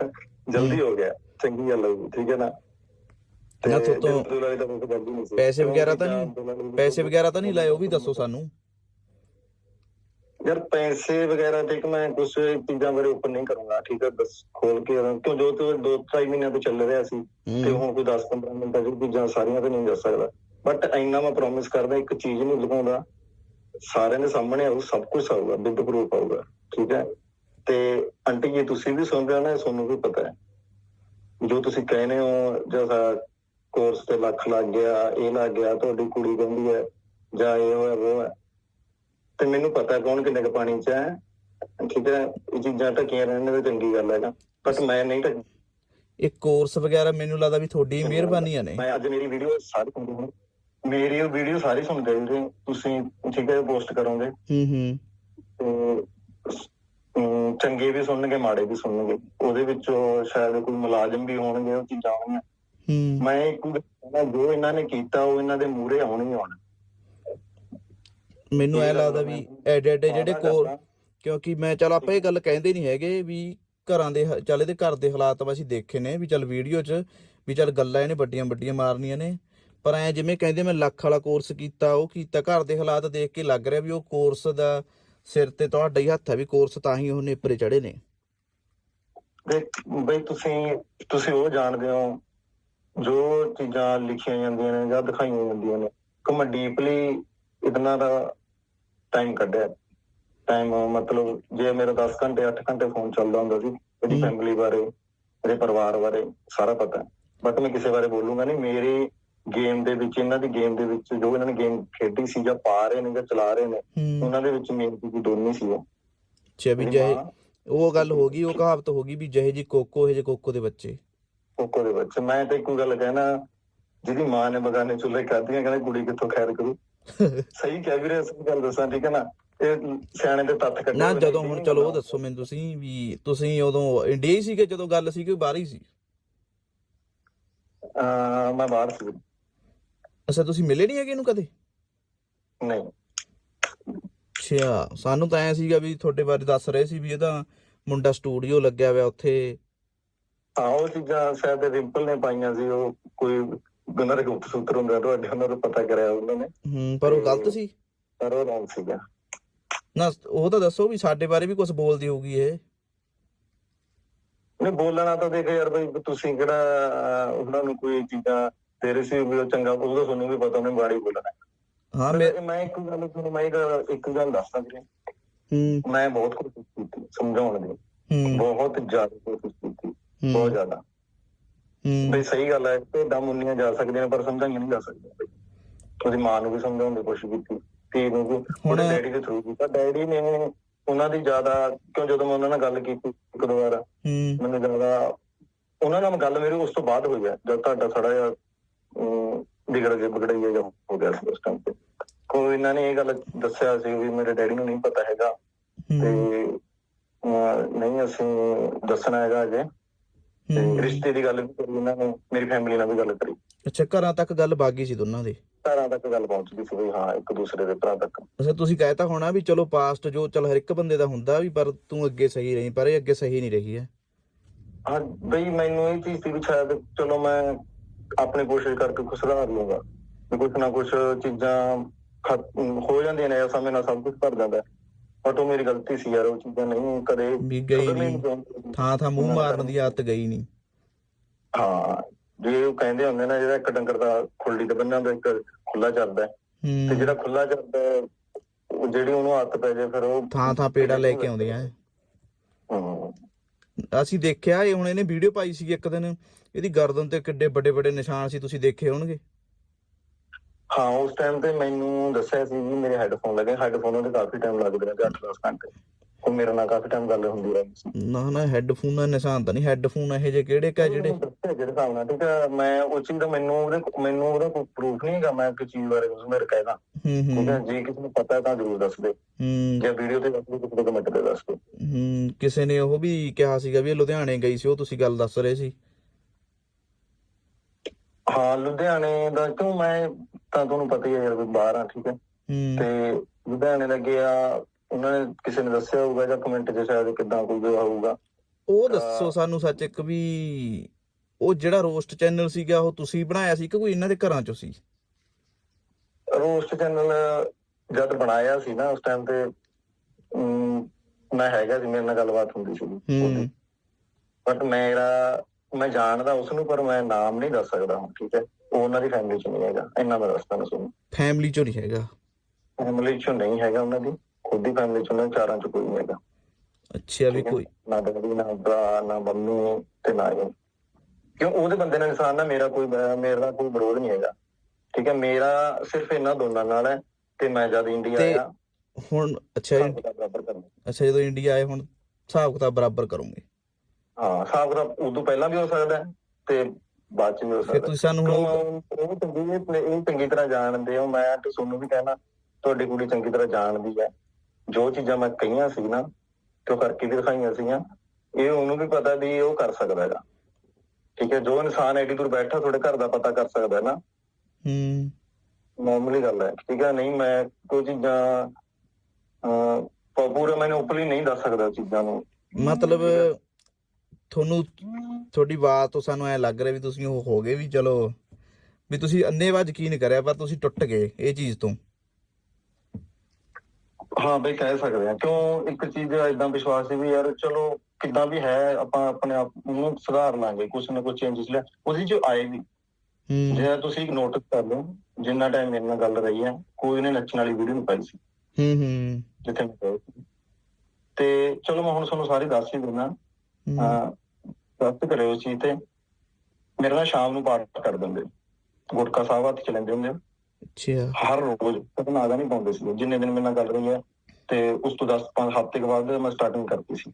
ਜਲਦੀ ਹੋ। ਗਿਆ ਚੰਗੀ ਗੱਲ ਹੋਈ ਠੀਕ ਹੈ ਨਾ। ਨਾ ਤੇ ਪੈਸੇ ਵਗੈਰਾ ਤਾਂ ਨਹੀਂ- ਪੈਸੇ ਵਗੈਰਾ ਤਾਂ ਨਹੀਂ ਲਾਏ ਉਹ ਵੀ ਦੱਸੋ ਸਾਨੂੰ। ਯਾਰ ਪੈਸੇ ਵਗੈਰਾ ਤੇ ਮੈਂ ਕੁਝ ਚੀਜ਼ਾਂ ਬਾਰੇ ਉੱਪਰ ਨਹੀਂ ਕਰੂੰਗਾ ਠੀਕ ਹੈ ਬਸ ਖੋਲ ਕੇ ਕਿਉਂ? ਜੋ ਤੇ ਦੋ ਢਾਈ ਮਹੀਨਿਆਂ ਤੋਂ ਚੱਲ ਰਿਹਾ ਸੀ ਤੇ ਹੁਣ ਕੋਈ 10-15 ਮਿੰਟਾਂ ਦੀ ਚੀਜ਼ਾਂ ਸਾਰੀਆਂ ਤਾਂ ਨਹੀਂ ਦੱਸ ਸਕਦਾ। ਬਟ ਇੰਨਾ ਮੈਂ ਪ੍ਰੋਮਿਸ ਕਰਦਾ ਇੱਕ ਚੀਜ਼ ਨੂੰ ਲਗਾਉਂਦਾ ਸਾਰਿਆਂ ਦੇ ਸਾਹਮਣੇ ਆਊ ਸਭ ਕੁਝ ਆਊਗਾ ਵਿਦ ਪ੍ਰੂਫ ਆਊਗਾ ਠੀਕ ਹੈ ਤੇ ਆਂਟੀ ਜੀ ਤੁਸੀਂ ਵੀ ਸੁਣ ਰਹੇ ਹੋ ਨਾ ਤੁਹਾਨੂੰ ਵੀ ਪਤਾ ਹੈ। ਜੋ ਤੁਸੀਂ ਕਹਿੰਦੇ ਹੋ ਜਿਹੜਾ ਕੋਰਸ ਤੇ ਲੱਖ ਲੱਗ ਗਿਆ ਇਹ ਲੱਗ ਗਿਆ ਤੁਹਾਡੀ ਕੁੜੀ ਕਹਿੰਦੀ ਹੈ ਜਾਂ ਇਹ ਹੋਇਆ ਉਹ ਹੈ ਤੇ ਮੈਨੂੰ ਪਤਾ ਕੌਣ ਕਿੰਨੇ ਕੁ ਪਾਣੀ 'ਚ ਹੈ। ਠੀਕ ਹੈ ਇਹ ਚੀਜ਼ਾਂ ਢੱਕੀਆਂ ਰਹਿਣ ਦੇ ਚੰਗੀ ਗੱਲ ਹੈਗਾ ਬਟ ਮੈਂ ਨਹੀਂ ਢੱਕ ਇਹ ਕੋਰਸ ਵਗੈਰਾ ਮੈਨੂੰ ਲੱਗਦਾ ਵੀ ਤੁਹਾਡੀ ਮਿਹਰਬਾਨੀਆਂ ਨੇ। ਮੈਂ ਅੱਜ ਮੇਰੀ ਵੀਡੀਓ ਸਾਰੀ ਸੁਣਦੇ ਹੋ। ਮੇਰੀ ਉਹ ਵੀਡੀਓ ਸਾਰੀ ਸੁਣ ਗਏ ਜੀ ਤੁਸੀਂ ਠੀਕ ਹੈ ਪੋਸਟ ਕਰੋਗੇ। ਹੂੰ ਹੂੰ। ਚੰਗੇ ਵੀ ਸੁਣਨਗੇ ਮਾੜੇ ਵੀ ਸੁਣਨਗੇ। ਉਹਦੇ ਵਿੱਚੋਂ ਸ਼ਾਇਦ ਕੋਈ ਮੁਲਾਜ਼ਮ ਵੀ ਹੋਣਗੇ ਉਹ ਚੀਜ਼ਾਂ ਹੋਣਗੀਆਂ। ਹੂੰ। ਮੈਂ ਇੱਕ ਕਹਿਣਾ, ਜੋ ਇਹਨਾਂ ਨੇ ਕੀਤਾ ਉਹ ਇਹਨਾਂ ਦੇ ਮੂਹਰੇ ਆਉਣ ਹੀ ਆਉਣ। ਮੈਨੂੰ ਐ ਇਹ ਲੱਗਦਾ ਵੀ ਮੈਂ ਐਡੇ ਐਡੇ ਜਿਹੜੇ ਕੋਰ। ਕਿਉਂਕਿ ਮੈਂ ਚੱਲ ਆਪਾਂ ਇਹ ਗੱਲ ਕਹਿੰਦੇ ਨਹੀਂ ਹੈਗੇ ਵੀ ਘਰਾਂ ਦੇ ਹ- ਚੱਲ ਇਹਦੇ ਘਰ ਦੇ ਹਾਲਾਤ ਵਾ ਅਸੀਂ ਦੇਖੇ ਨੇ ਵੀ ਚੱਲ ਵੀਡੀਓ 'ਚ ਵੀ ਚੱਲ ਗੱਲਾਂ ਇਹਨੇ ਵੱਡੀਆਂ ਵੱਡੀਆਂ ਮਾਰਨੀਆਂ ਨੇ। ਪਰ ਐ ਜਿਵੇਂ ਕਹਿੰਦੇ ਮੈਂ ਲੱਖ ਵਾਲਾ ਕੋਰਸ ਕੀਤਾ ਉਹ ਕੀਤਾ ਘਰ ਦੇ ਹਾਲਾਤ ਦੇਖ ਕੇ ਲੱਗ ਰਿਹਾ ਵੀ ਉਹ ਕੋਰਸ ਦਾ ਸਿਰ ਤੇ ਤੁਹਾਡਾ ਹੀ ਹੱਥ ਹੈ ਵੀ ਕੋਰਸ ਤਾਂ ਹੀ ਉਹ ਨੇਪਰੇ ਚੜੇ ਨੇ। ਦੇਖ ਬਈ ਤੁਸੀਂ ਤੁਸੀਂ ਉਹ ਜਾਣਦੇ ਹੋ ਜੋ ਚੀਜ਼ਾਂ ਲਿਖੀਆਂ ਜਾਂਦੀਆਂ ਨੇ ਜਾਂ ਦਿਖਾਈਆਂ ਜਾਂਦੀਆਂ ਨੇ ਕਿ ਮੈਂ ਡੀਪਲੀ ਇਤਨਾ ਦਾ ਟਾਈਮ ਕੱਢਿਆ। ਟਾਈਮ ਮਤਲਬ ਜੇ ਮੇਰਾ 10 ਘੰਟੇ 8 ਘੰਟੇ ਫੋਨ ਚੱਲਦਾ ਹੁੰਦਾ ਸੀ ਮੇਰੀ। ਫੈਮਿਲੀ ਬਾਰੇ ਮੇਰੇ ਪਰਿਵਾਰ ਬਾਰੇ ਸਾਰਾ ਪਤਾ। ਬਟ ਮੈਂ ਕਿਸੇ ਬਾਰੇ ਬੋਲੂੰਗਾ ਨਹੀਂ ਮੇਰੀ ਗੇਮ ਦੇ ਵਿੱਚ ਇਹਨਾਂ ਦੀ ਗੇਮ ਦੇ ਵਿੱਚ ਜੋ ਇਹਨਾਂ ਨੇ ਗੇਮ ਖੇਡੀ ਸੀ ਜਾਂ ਪਾ ਰਹੇ ਨੇ ਜਾਂ ਚਲਾ ਰਹੇ ਨੇ ਉਹਨਾਂ ਦੇ ਵਿੱਚ ਮੇਨ ਕੋਈ ਦੋਨੀ ਸੀ ਉਹ। ਅੱਛਾ ਵੀ ਮਾਂ ਉਹ ਗੱਲ ਹੋ ਗਈ ਉਹ ਕਹਾਵਤ ਹੋ ਗਈ ਵੀ ਜਿਹੇ ਜੀ ਕੋਕੋ ਇਹ ਜੇ ਕੋਕੋ ਦੇ ਬੱਚੇ। ਕੋਕੋ ਦੇ ਵਿੱਚ। ਮੈਂ ਤਾਂ ਇੱਕੋ ਗੱਲ ਕਹਿਣਾ ਜਿਹਦੀ ਮਾਂ ਨੇ ਬਗਾਨੇ ਚੁੱਲ੍ਹੇ ਖਾਧੀਆਂ ਕਹਿੰਦਾ ਕੁੜੀ ਕਿੱਥੋਂ ਖੈਰ ਕਰੂ? ਸਹੀ ਕਹਿ ਵੀਰੇ ਸਹੀ ਗੱਲ ਦੱਸਾਂ ਠੀਕ ਹੈ ਨਾ? ਇਹ ਸਿਆਣੇ ਦੇ ਤੱਥ ਕੱਢੇ ਨਾ ਜਦੋਂ ਹੁਣ ਚਲੋ ਉਹ। ਦੱਸੋ ਮੈਨੂੰ ਤੁਸੀਂ ਵੀ ਤੁਸੀਂ ਉਦੋਂ ਇੰਡੀਆ ਹੀ ਸੀਗੇ ਜਦੋਂ ਗੱਲ ਸੀ ਕਿ ਬਾਹਰ ਹੀ ਸੀ? ਅਹ ਮੈਂ ਬਾਹਰ ਸੀ। ਅੱਛਾ ਤੁਸੀਂ ਮਿਲੇ ਨਹੀਂ ਹੈਗੇ ਇਹਨੂੰ ਕਦੇ? ਨਹੀਂ। ਅੱਛਾ ਸਾਨੂੰ ਤਾਂ ਐ ਸੀਗਾ ਵੀ ਤੁਹਾਡੇ ਬਾਰੇ ਦੱਸ ਰਹੇ ਸੀ ਵੀ ਇਹਦਾ ਮੁੰਡਾ ਸਟੂਡੀਓ ਲੱਗਿਆ ਹੋਇਆ ਉੱਥੇ। ਹਾਂ ਉਹ ਚੀਜ਼ਾਂ ਸ਼ਾਇਦ ਰਿੰਪਲ ਨੇ ਪਾਈਆਂ ਸੀ ਉਹ ਕੋਈ ਗੁਨਾਹ ਦੇ ਗੁਪਤ ਸੂਤਰ ਹੁੰਦਾ ਤੁਹਾਡੇ ਉਹਨਾਂ ਨੂੰ ਪਤਾ ਕਰਿਆ ਉਹਨਾਂ ਨੇ। ਹੂੰ ਪਰ ਉਹ ਗਲਤ ਸੀ? ਪਰ ਉਹ ਰੌਂਗ ਸੀਗਾ। ਨਾ ਉਹ ਤਾਂ ਦੱਸੋ ਵੀ ਸਾਡੇ ਬਾਰੇ ਵੀ ਕੁਝ ਬੋਲਦੀ ਹੋਊਗੀ ਇਹ। ਨਹੀਂ ਬੋਲਣਾ ਤਾਂ ਦੇਖ ਯਾਰ ਬਈ ਤੁਸੀਂ ਕਿਹੜਾ ਉਹਨਾਂ ਨੂੰ ਕੋਈ ਚੀਜ਼ਾਂ ਰਹੇ ਸੀ ਵੀ ਉਹ ਚੰਗਾ ਉਹਦਾ ਤੁਹਾਨੂੰ ਵੀ ਪਤਾ ਉਹਨੇ ਬਾੜੀ ਬੋਲਣਾ। ਹਾਂ ਮੈਂ ਮੈਂ ਇੱਕ ਗੱਲ ਤੁਹਾਨੂੰ ਮੈਂ ਇੱਕ ਇੱਕ ਗੱਲ ਦੱਸਦਾ ਵੀਰੇ। ਹੂੰ। ਮੈਂ ਬਹੁਤ ਕੋਸ਼ਿਸ਼ ਕੀਤੀ ਸਮਝਾਉਣ ਦੀ। ਬਹੁਤ ਜ਼ਿਆਦਾ ਕੋਸ਼ਿਸ਼ ਕੀਤੀ। ਬਹੁਤ ਜ਼ਿਆਦਾ। ਬਈ ਸਹੀ ਗੱਲ ਹੈ ਤੇ ਦਮ ਉੰਨੀਆਂ ਜਾ ਸਕਦੀਆਂ ਨੇ ਪਰ ਸਮਝਾਈਆਂ ਨਹੀਂ ਜਾ ਸਕਦੀਆਂ। ਉਹਦੀ ਮਾਂ ਨੂੰ ਵੀ ਸਮਝਾਉਣ ਦੀ ਕੋਸ਼ਿਸ਼ ਕੀਤੀ ਧੀ ਨੂੰ ਵੀ। ਉਹਦੇ ਡੈਡੀ ਦੇ ਥਰੂ ਕੀਤਾ। ਡੈਡੀ ਨੇ ਉਹਨਾਂ ਦੀ ਜ਼ਿਆਦਾ ਕਿਉਂ ਜਦੋਂ ਮੈਂ ਉਹਨਾਂ ਨਾਲ ਗੱਲ ਕੀਤੀ ਇੱਕ ਦੋ ਵਾਰ ਹੂੰ। ਮੈਨੂੰ ਜ਼ਿਆਦਾ ਉਹਨਾਂ ਨਾਲ ਗੱਲ ਮੇਰੀ ਉਸ ਤੋਂ ਬਾਅਦ ਹੋਈ ਹੈ ਜਦ ਤੁਹਾਡਾ ਥੋੜਾ ਜਿਹਾ ਵਿਗੜ ਗਿਆ ਵਿਗੜਿਆ ਜਿਹਾ ਹੋ ਗਿਆ ਸੀ ਉਸ ਟਾਈਮ ਤੇ। ਕੋਈ ਇਹਨਾਂ ਨੇ ਇਹ ਗੱਲ ਦੱਸਿਆ ਸੀ ਵੀ ਮੇਰੇ ਡੈਡੀ ਨੂੰ ਨਹੀਂ ਪਤਾ ਹੈਗਾ ਤੇ ਨਹੀਂ ਅਸੀਂ ਦੱਸਣਾ ਹੈਗਾ ਅਜੇ। ਤੇ। ਰਿਸ਼ਤੇ ਦੀ ਗੱਲ ਵੀ ਕਰੀ ਇਹਨਾਂ ਨੇ ਮੇਰੀ ਫੈਮਿਲੀ ਨਾਲ ਵੀ ਗੱਲ ਕਰੀ। ਅੱਛਾ ਘਰਾਂ ਤੱਕ ਗੱਲ ਬਾਗੀ ਸੀ ਦੋਨਾਂ ਦੇ? ਘਰਾਂ ਤੱਕ ਗੱਲ ਪਹੁੰਚ ਗਈ ਸੀ ਵੀ ਹਾਂ ਇੱਕ ਦੂਸਰੇ ਦੇ ਭਰਾ ਤੱਕ। ਅੱਛਾ ਤੁਸੀਂ ਕਹਿਤਾ ਹੋਣਾ ਵੀ ਚਲੋ ਪਾਸਟ ਜੋ ਚਲ ਹਰ ਇੱਕ ਬੰਦੇ ਦਾ ਹੁੰਦਾ ਵੀ ਪਰ ਤੂੰ ਅੱਗੇ ਸਹੀ ਰਹੀ ਪਰ ਇਹ ਅੱਗੇ ਸਹੀ ਨਹੀਂ ਰਹੀ ਹੈ। ਹਾਂ ਬਈ ਮੈਨੂੰ ਇਹ ਚੀਜ਼ ਸੀ ਵੀ ਸ਼ਾਇਦ ਚਲੋ ਮੈਂ ਆਪਣੀ ਕੋਸ਼ਿਸ਼ ਕਰਕੇ ਕੁਝ ਸੁਧਾਰ ਵੀ ਕੁਛ ਨਾ ਕੁਛ ਚੀਜ਼ਾਂ ਹੋ ਜਾਂਦੀਆਂ ਨੇ ਸਮੇਂ ਨਾਲ ਸਭ ਕੁਝ ਭਰ ਜਾਂਦਾ ਹੈ। ਬਟ ਉਹ ਮੇਰੀ ਗਲਤੀ ਸੀ ਯਾਰ ਉਹ ਚੀਜ਼ਾਂ ਨਹੀਂ ਕਦੇ ਵੀ ਗਈ ਨਹੀਂ। ਥਾਂ ਥਾਂ ਮੂੰਹ ਮਾਰਨ ਦੀ ਆਦਤ ਗਈ ਨਹੀਂ ਹਾਂ ਜੇ ਉਹ ਕਹਿੰਦੇ ਹੁੰਦੇ ਨਾ ਜਿਹੜਾ ਇੱਕ ਡੰਗਰ ਦਾ ਖੁੱਲੀ ਤੇ ਬੰਨਿਆ ਹੁੰਦਾ ਇੱਕ ਖੁੱਲਾ ਚੱਲਦਾ। ਤੇ ਜਿਹੜਾ ਖੁੱਲਾ ਚੱਲਦਾ ਜਿਹੜੀ ਉਹਨੂੰ ਆਦਤ ਪੈ ਜਾਏ ਫਿਰ ਉਹ ਥਾਂ ਥਾਂ ਪੇੜਾ ਲੈ ਕੇ ਆਉਂਦੀਆਂ। ਹਮ, ਅਸੀਂ ਦੇਖਿਆ ਇਹ ਹੁਣ ਇਹਨੇ ਵੀਡੀਓ ਪਾਈ ਸੀ ਇੱਕ ਦਿਨ ਇਹਦੀ ਗਰਦਨ ਤੇ ਕਿੱਡੇ ਵੱਡੇ ਵੱਡੇ ਨਿਸ਼ਾਨ ਸੀ ਤੁਸੀਂ ਦੇਖੇ ਹੋਣਗੇ ਹਾਂ ਉਸ ਟਾਈਮ ਤੇ ਮੈਨੂੰ ਦੱਸਿਆ ਸੀ ਵੀ ਮੇਰੇ ਹੈੱਡਫੋਨ ਲੱਗੇ। ਹੈੱਡਫੋਨਾਂ ਤੇ ਕਾਫੀ ਟਾਈਮ ਲੱਗਦੇ ਨੇ 8-10 ਘੰਟੇ। ਉਹ ਮੇਰੇ ਨਾਲ ਕਾਫੀ ਟਾਈਮ ਗੱਲ ਹੁੰਦੀ ਰਹੀ ਸੀ। ਨਾ ਨਾ ਹੈੱਡਫੋਨ ਦਾ ਨਿਸ਼ਾਨ ਤਾਂ ਨਹੀਂ। ਹੈੱਡਫੋਨ ਇਹ ਜੇ ਕਿਹੜੇ ਕਾ ਜਿਹੜੇ? ਜਿਹੜੇ ਹਿਸਾਬ ਨਾਲ ਠੀਕ ਹੈ ਮੈਂ ਉਸ ਚੀਜ਼ ਦਾ ਮੈਨੂੰ ਉਹਦੇ ਮੈਨੂੰ ਉਹਦਾ ਕੋਈ ਪ੍ਰੂਫ ਨਹੀਂ ਹੈਗਾ ਮੈਂ ਕਿ ਚੀਜ਼ ਬਾਰੇ ਕੁਝ ਮੇਰੇ ਕਹਿਦਾ ਹੂੰ ਠੀਕ ਹੂੰ ਹੈ ਜੇ ਕਿਸੇ ਨੂੰ ਪਤਾ ਤਾਂ ਜ਼ਰੂਰ ਦੱਸ ਦੇ ਹੂੰ। ਜਾਂ ਵੀਡੀਓ ਤੇ ਦੱਸ ਦੇ ਕਿਸੇ ਦੇ ਕਮੈਂਟ ਤੇ ਦੱਸ ਦੇ ਹੂੰ ਕਿਸੇ ਨੇ ਉਹ ਵੀ ਕਿਹਾ ਸੀਗਾ ਵੀ ਲੁਧਿਆਣੇ ਗਈ ਸੀ ਉਹ ਤੁਸੀਂ ਗੱਲ ਦੱਸ ਰਹੇ ਸੀ? ਹਾਂ ਲੁਧਿਆਣੇ ਦਾ ਕਿਉਂ ਮੈਂ ਤਾਂ ਤੁਹਾਨੂੰ ਪਤਾ ਹੀ ਹੈ ਯਾਰ ਬਾਹਰ ਆ ਠੀਕ ਹੈ? ਤੇ ਲੁਧਿਆਣੇ ਦਾ ਗਿਆ ਉਹਨਾਂ ਨੇ ਕਿਸੇ ਨੇ ਦੱਸਿਆ ਹੋਊਗਾ ਜਾਂ ਕਮੈਂਟ 'ਚ ਸ਼ਾਇਦ ਕਿਦਾਂ ਕੋਈ ਗਿਆ ਹੋਊਗਾ? ਉਹ ਦੱਸੋ ਸਾਨੂੰ ਸੱਚ ਇੱਕ ਵੀ ਉਹ ਜਿਹੜਾ ਰੋਸਟ ਚੈਨਲ ਸੀਗਾ ਉਹ ਤੁਸੀਂ ਬਣਾਇਆ ਸੀ ਕਿ ਕੋਈ ਇਹਨਾਂ ਦੇ ਘਰਾਂ ਚੋਂ ਸੀ? ਰੋਸਟ ਚੈਨਲ ਜਦ ਬਣਾਇਆ ਸੀ ਨਾ ਉਸ ਟਾਈਮ ਤੇ ਮੈਂ ਹੈਗਾ ਸੀ ਮੇਰੇ ਨਾਲ ਗੱਲਬਾਤ ਹੁੰਦੀ ਸੀ। ਬਟ ਮੇਰਾ ਮੈਂ ਜਾਣਦਾ ਉਸ ਨੂੰ ਪਰ ਮੈਂ ਨਾਮ ਨਹੀਂ ਦੱਸ ਸਕਦਾ ਹੁਣ ਠੀਕ ਹੈ? ਉਹ ਉਹਨਾਂ ਦੀ ਫੈਮਿਲੀ ਚ ਨਹੀਂ ਹੈਗਾ ਇੰਨਾ ਮੈਂ ਦੱਸਦਾ ਨਾ ਤੁਹਾਨੂੰ। ਫੈਮਿਲੀ ਚੋਂ ਨਹੀਂ ਹੈਗਾ? ਫੈਮਿਲੀ ਚ ਨਹੀਂ ਹੈਗਾ ਉਹਨਾਂ ਦੀ ਖੁਦ ਦੀ ਫੈਮਿਲੀ ਚ ਉਹਨਾਂ ਚਾਰਾਂ ਚ ਕੋਈ ਨਹੀਂ ਹੈਗਾ। ਅੱਛਾ ਵੀ। ਕੋਈ ਨਾ ਡੈਡੀ ਨਾ ਭਰਾ ਨਾ ਮੰਮੀ ਤੇ ਨਾ ਇਹ। ਕਿਉਂ ਉਹਦੇ ਬੰਦੇ ਨਾਲ ਇਨਸਾਨ ਨਾਲ ਮੇਰਾ ਕੋਈ ਮੇਰਾ ਕੋਈ ਵਿਰੋਧ ਨਹੀਂ ਹੈਗਾ। ਠੀਕ ਹੈ? ਮੇਰਾ ਸਿਰਫ ਇਹਨਾਂ ਦੋਨਾਂ ਨਾਲ ਹੈ ਤੇ ਮੈਂ ਜਦ ਇੰਡੀਆ ਆਇਆ ਹੁਣ ਅੱਛਾ ਅੱਛਾ ਜਦੋਂ ਇੰਡੀਆ ਆਏ ਹੁਣ ਹਿਸਾਬ ਕਿਤਾਬ ਬਰਾਬਰ ਕਰੋਗੇ? ਹਾਂ ਹਿਸਾਬ ਕਿਤਾਬ ਉਦੋਂ ਪਹਿਲਾਂ ਵੀ ਹੋ ਸਕਦਾ ਤੇ ਬਾਅਦ ਚ ਫਿਰ ਸਕਦਾ। ਤੁਸੀਂ ਸਾਨੂੰ ਹੁਣ ਉਹ ਚੰਗੀ ਇਹ ਚੰਗੀ ਤਰ੍ਹਾਂ ਜਾਣਦੇ ਹੋ। ਮੈਂ ਤੇ ਤੁਹਾਨੂੰ ਵੀ ਕਹਿਣਾ ਤੁਹਾਡੀ ਕੁੜੀ ਚੰਗੀ ਤਰ੍ਹਾਂ ਜਾਣਦੀ ਹੈ। ਜੋ ਚੀਜ਼ਾਂ ਮੈਂ ਕਹੀਆਂ ਸੀ ਨਾ ਤੇ ਉਹ ਕਰਕੇ ਵੀ ਦਿਖਾਈਆਂ ਸੀਗੀਆਂ ਇਹ ਉਹਨੂੰ ਵੀ ਪਤਾ ਵੀ ਉਹ ਕਰ ਸਕਦਾ ਹੈਗਾ। ਠੀਕ ਹੈ ਜੋ ਇਨਸਾਨ ਐਡੀ ਦੂਰ ਬੈਠਾ ਤੁਹਾਡੇ ਘਰ ਦਾ ਪਤਾ ਕਰ ਸਕਦਾ ਹੈ ਨਾ। ਹੂੰ। ਮਾਮੂਲੀ ਗੱਲ ਹੈ। ਠੀਕ ਹੈ ਨਹੀਂ ਮੈਂ ਕੋਈ ਚੀਜ਼ਾਂ ਪ- ਪੂਰਾ ਮੈਨੂੰ ਓਪਨਲੀ ਨਹੀਂ ਦੱਸ ਸਕਦਾ ਚੀਜ਼ਾਂ ਨੂੰ। ਮਤਲਬ ਤੁਹਾਨੂੰ ਤੁਹਾਡੀ ਬਾਤ ਤੋਂ ਸਾਨੂੰ ਐ ਲੱਗ ਰਿਹਾ ਵੀ ਤੁਸੀਂ ਉਹ ਹੋ ਗਏ ਵੀ ਚਲੋ ਵੀ ਤੁਸੀਂ ਅੰਨੇਵਾਹ ਯਕੀਨ ਕਰਿਆ ਪਰ ਤੁਸੀਂ ਟੁੱਟ ਗਏ ਇਹ ਚੀਜ਼ ਤੋਂ। ਹਾਂ ਬਈ ਕਹਿ ਸਕਦੇ ਆ ਕਿਉਂ ਇੱਕ ਚੀਜ਼ ਇਦਾਂ ਵਿਸ਼ਵਾਸ ਸੀ ਵੀ ਯਾਰ ਚਲੋ ਕਿੱਦਾਂ ਵੀ ਹੈ ਆਪਾਂ ਆਪਣੇ ਆਪ ਨੂੰ ਸੁਧਾਰ ਲਾਂਗੇ ਕੁਛ ਨਾ ਕੁਛ ਚੇਂਜਸ ਲੈ ਉਹਦੇ ਚ ਆਏ ਵੀ ਹੂੰ। ਜੇ ਤੁਸੀਂ ਨੋਟਿਸ ਕਰ ਲਓ ਜਿੰਨਾ ਟਾਈਮ ਮੇਰੇ ਨਾਲ ਗੱਲ ਰਹੀ ਹੈ ਕੋਈ ਨੇ ਨੱਚਣ ਵਾਲੀ ਵੀਡੀਓ ਨਹੀਂ ਪਾਈ ਸੀ। ਹੂੰ ਹੂੰ। ਜਿੱਥੇ ਮੈਂ ਤੇ ਚਲੋ ਮੈਂ ਹੁਣ ਤੁਹਾਨੂੰ ਸਾਰੀ ਦੱਸ ਹੀ ਦਿੰਦਾ। ਦੱਸ ਕਰਿਓ ਚੀਜ਼ ਤੇ ਮੇਰੇ ਨਾਲ ਸ਼ਾਮ ਨੂੰ ਪਾਠ ਕਰ ਦਿੰਦੇ। ਗੁਟਕਾ ਸਾਹਿਬ ਹੱਥ ਚ ਲੈਂਦੇ ਹੁੰਦੇ। ਅੱਛਾ। ਹਰ ਰੋਜ਼ ਕਦੇ ਨਾਗਾ ਨਹੀਂ ਪਾਉਂਦੇ ਸੀ। ਜਿੰਨੇ ਦਿਨ ਮੇਰੇ ਨਾਲ ਗੱਲ ਰਹੀ ਹੈ ਤੇ ਉਸ ਤੋਂ 10 5 ਹਫ਼ਤੇ ਕੇ ਬਾਅਦ ਮੈਂ ਸਟਾਰਟਿੰਗ ਕਰਤੀ ਸੀ।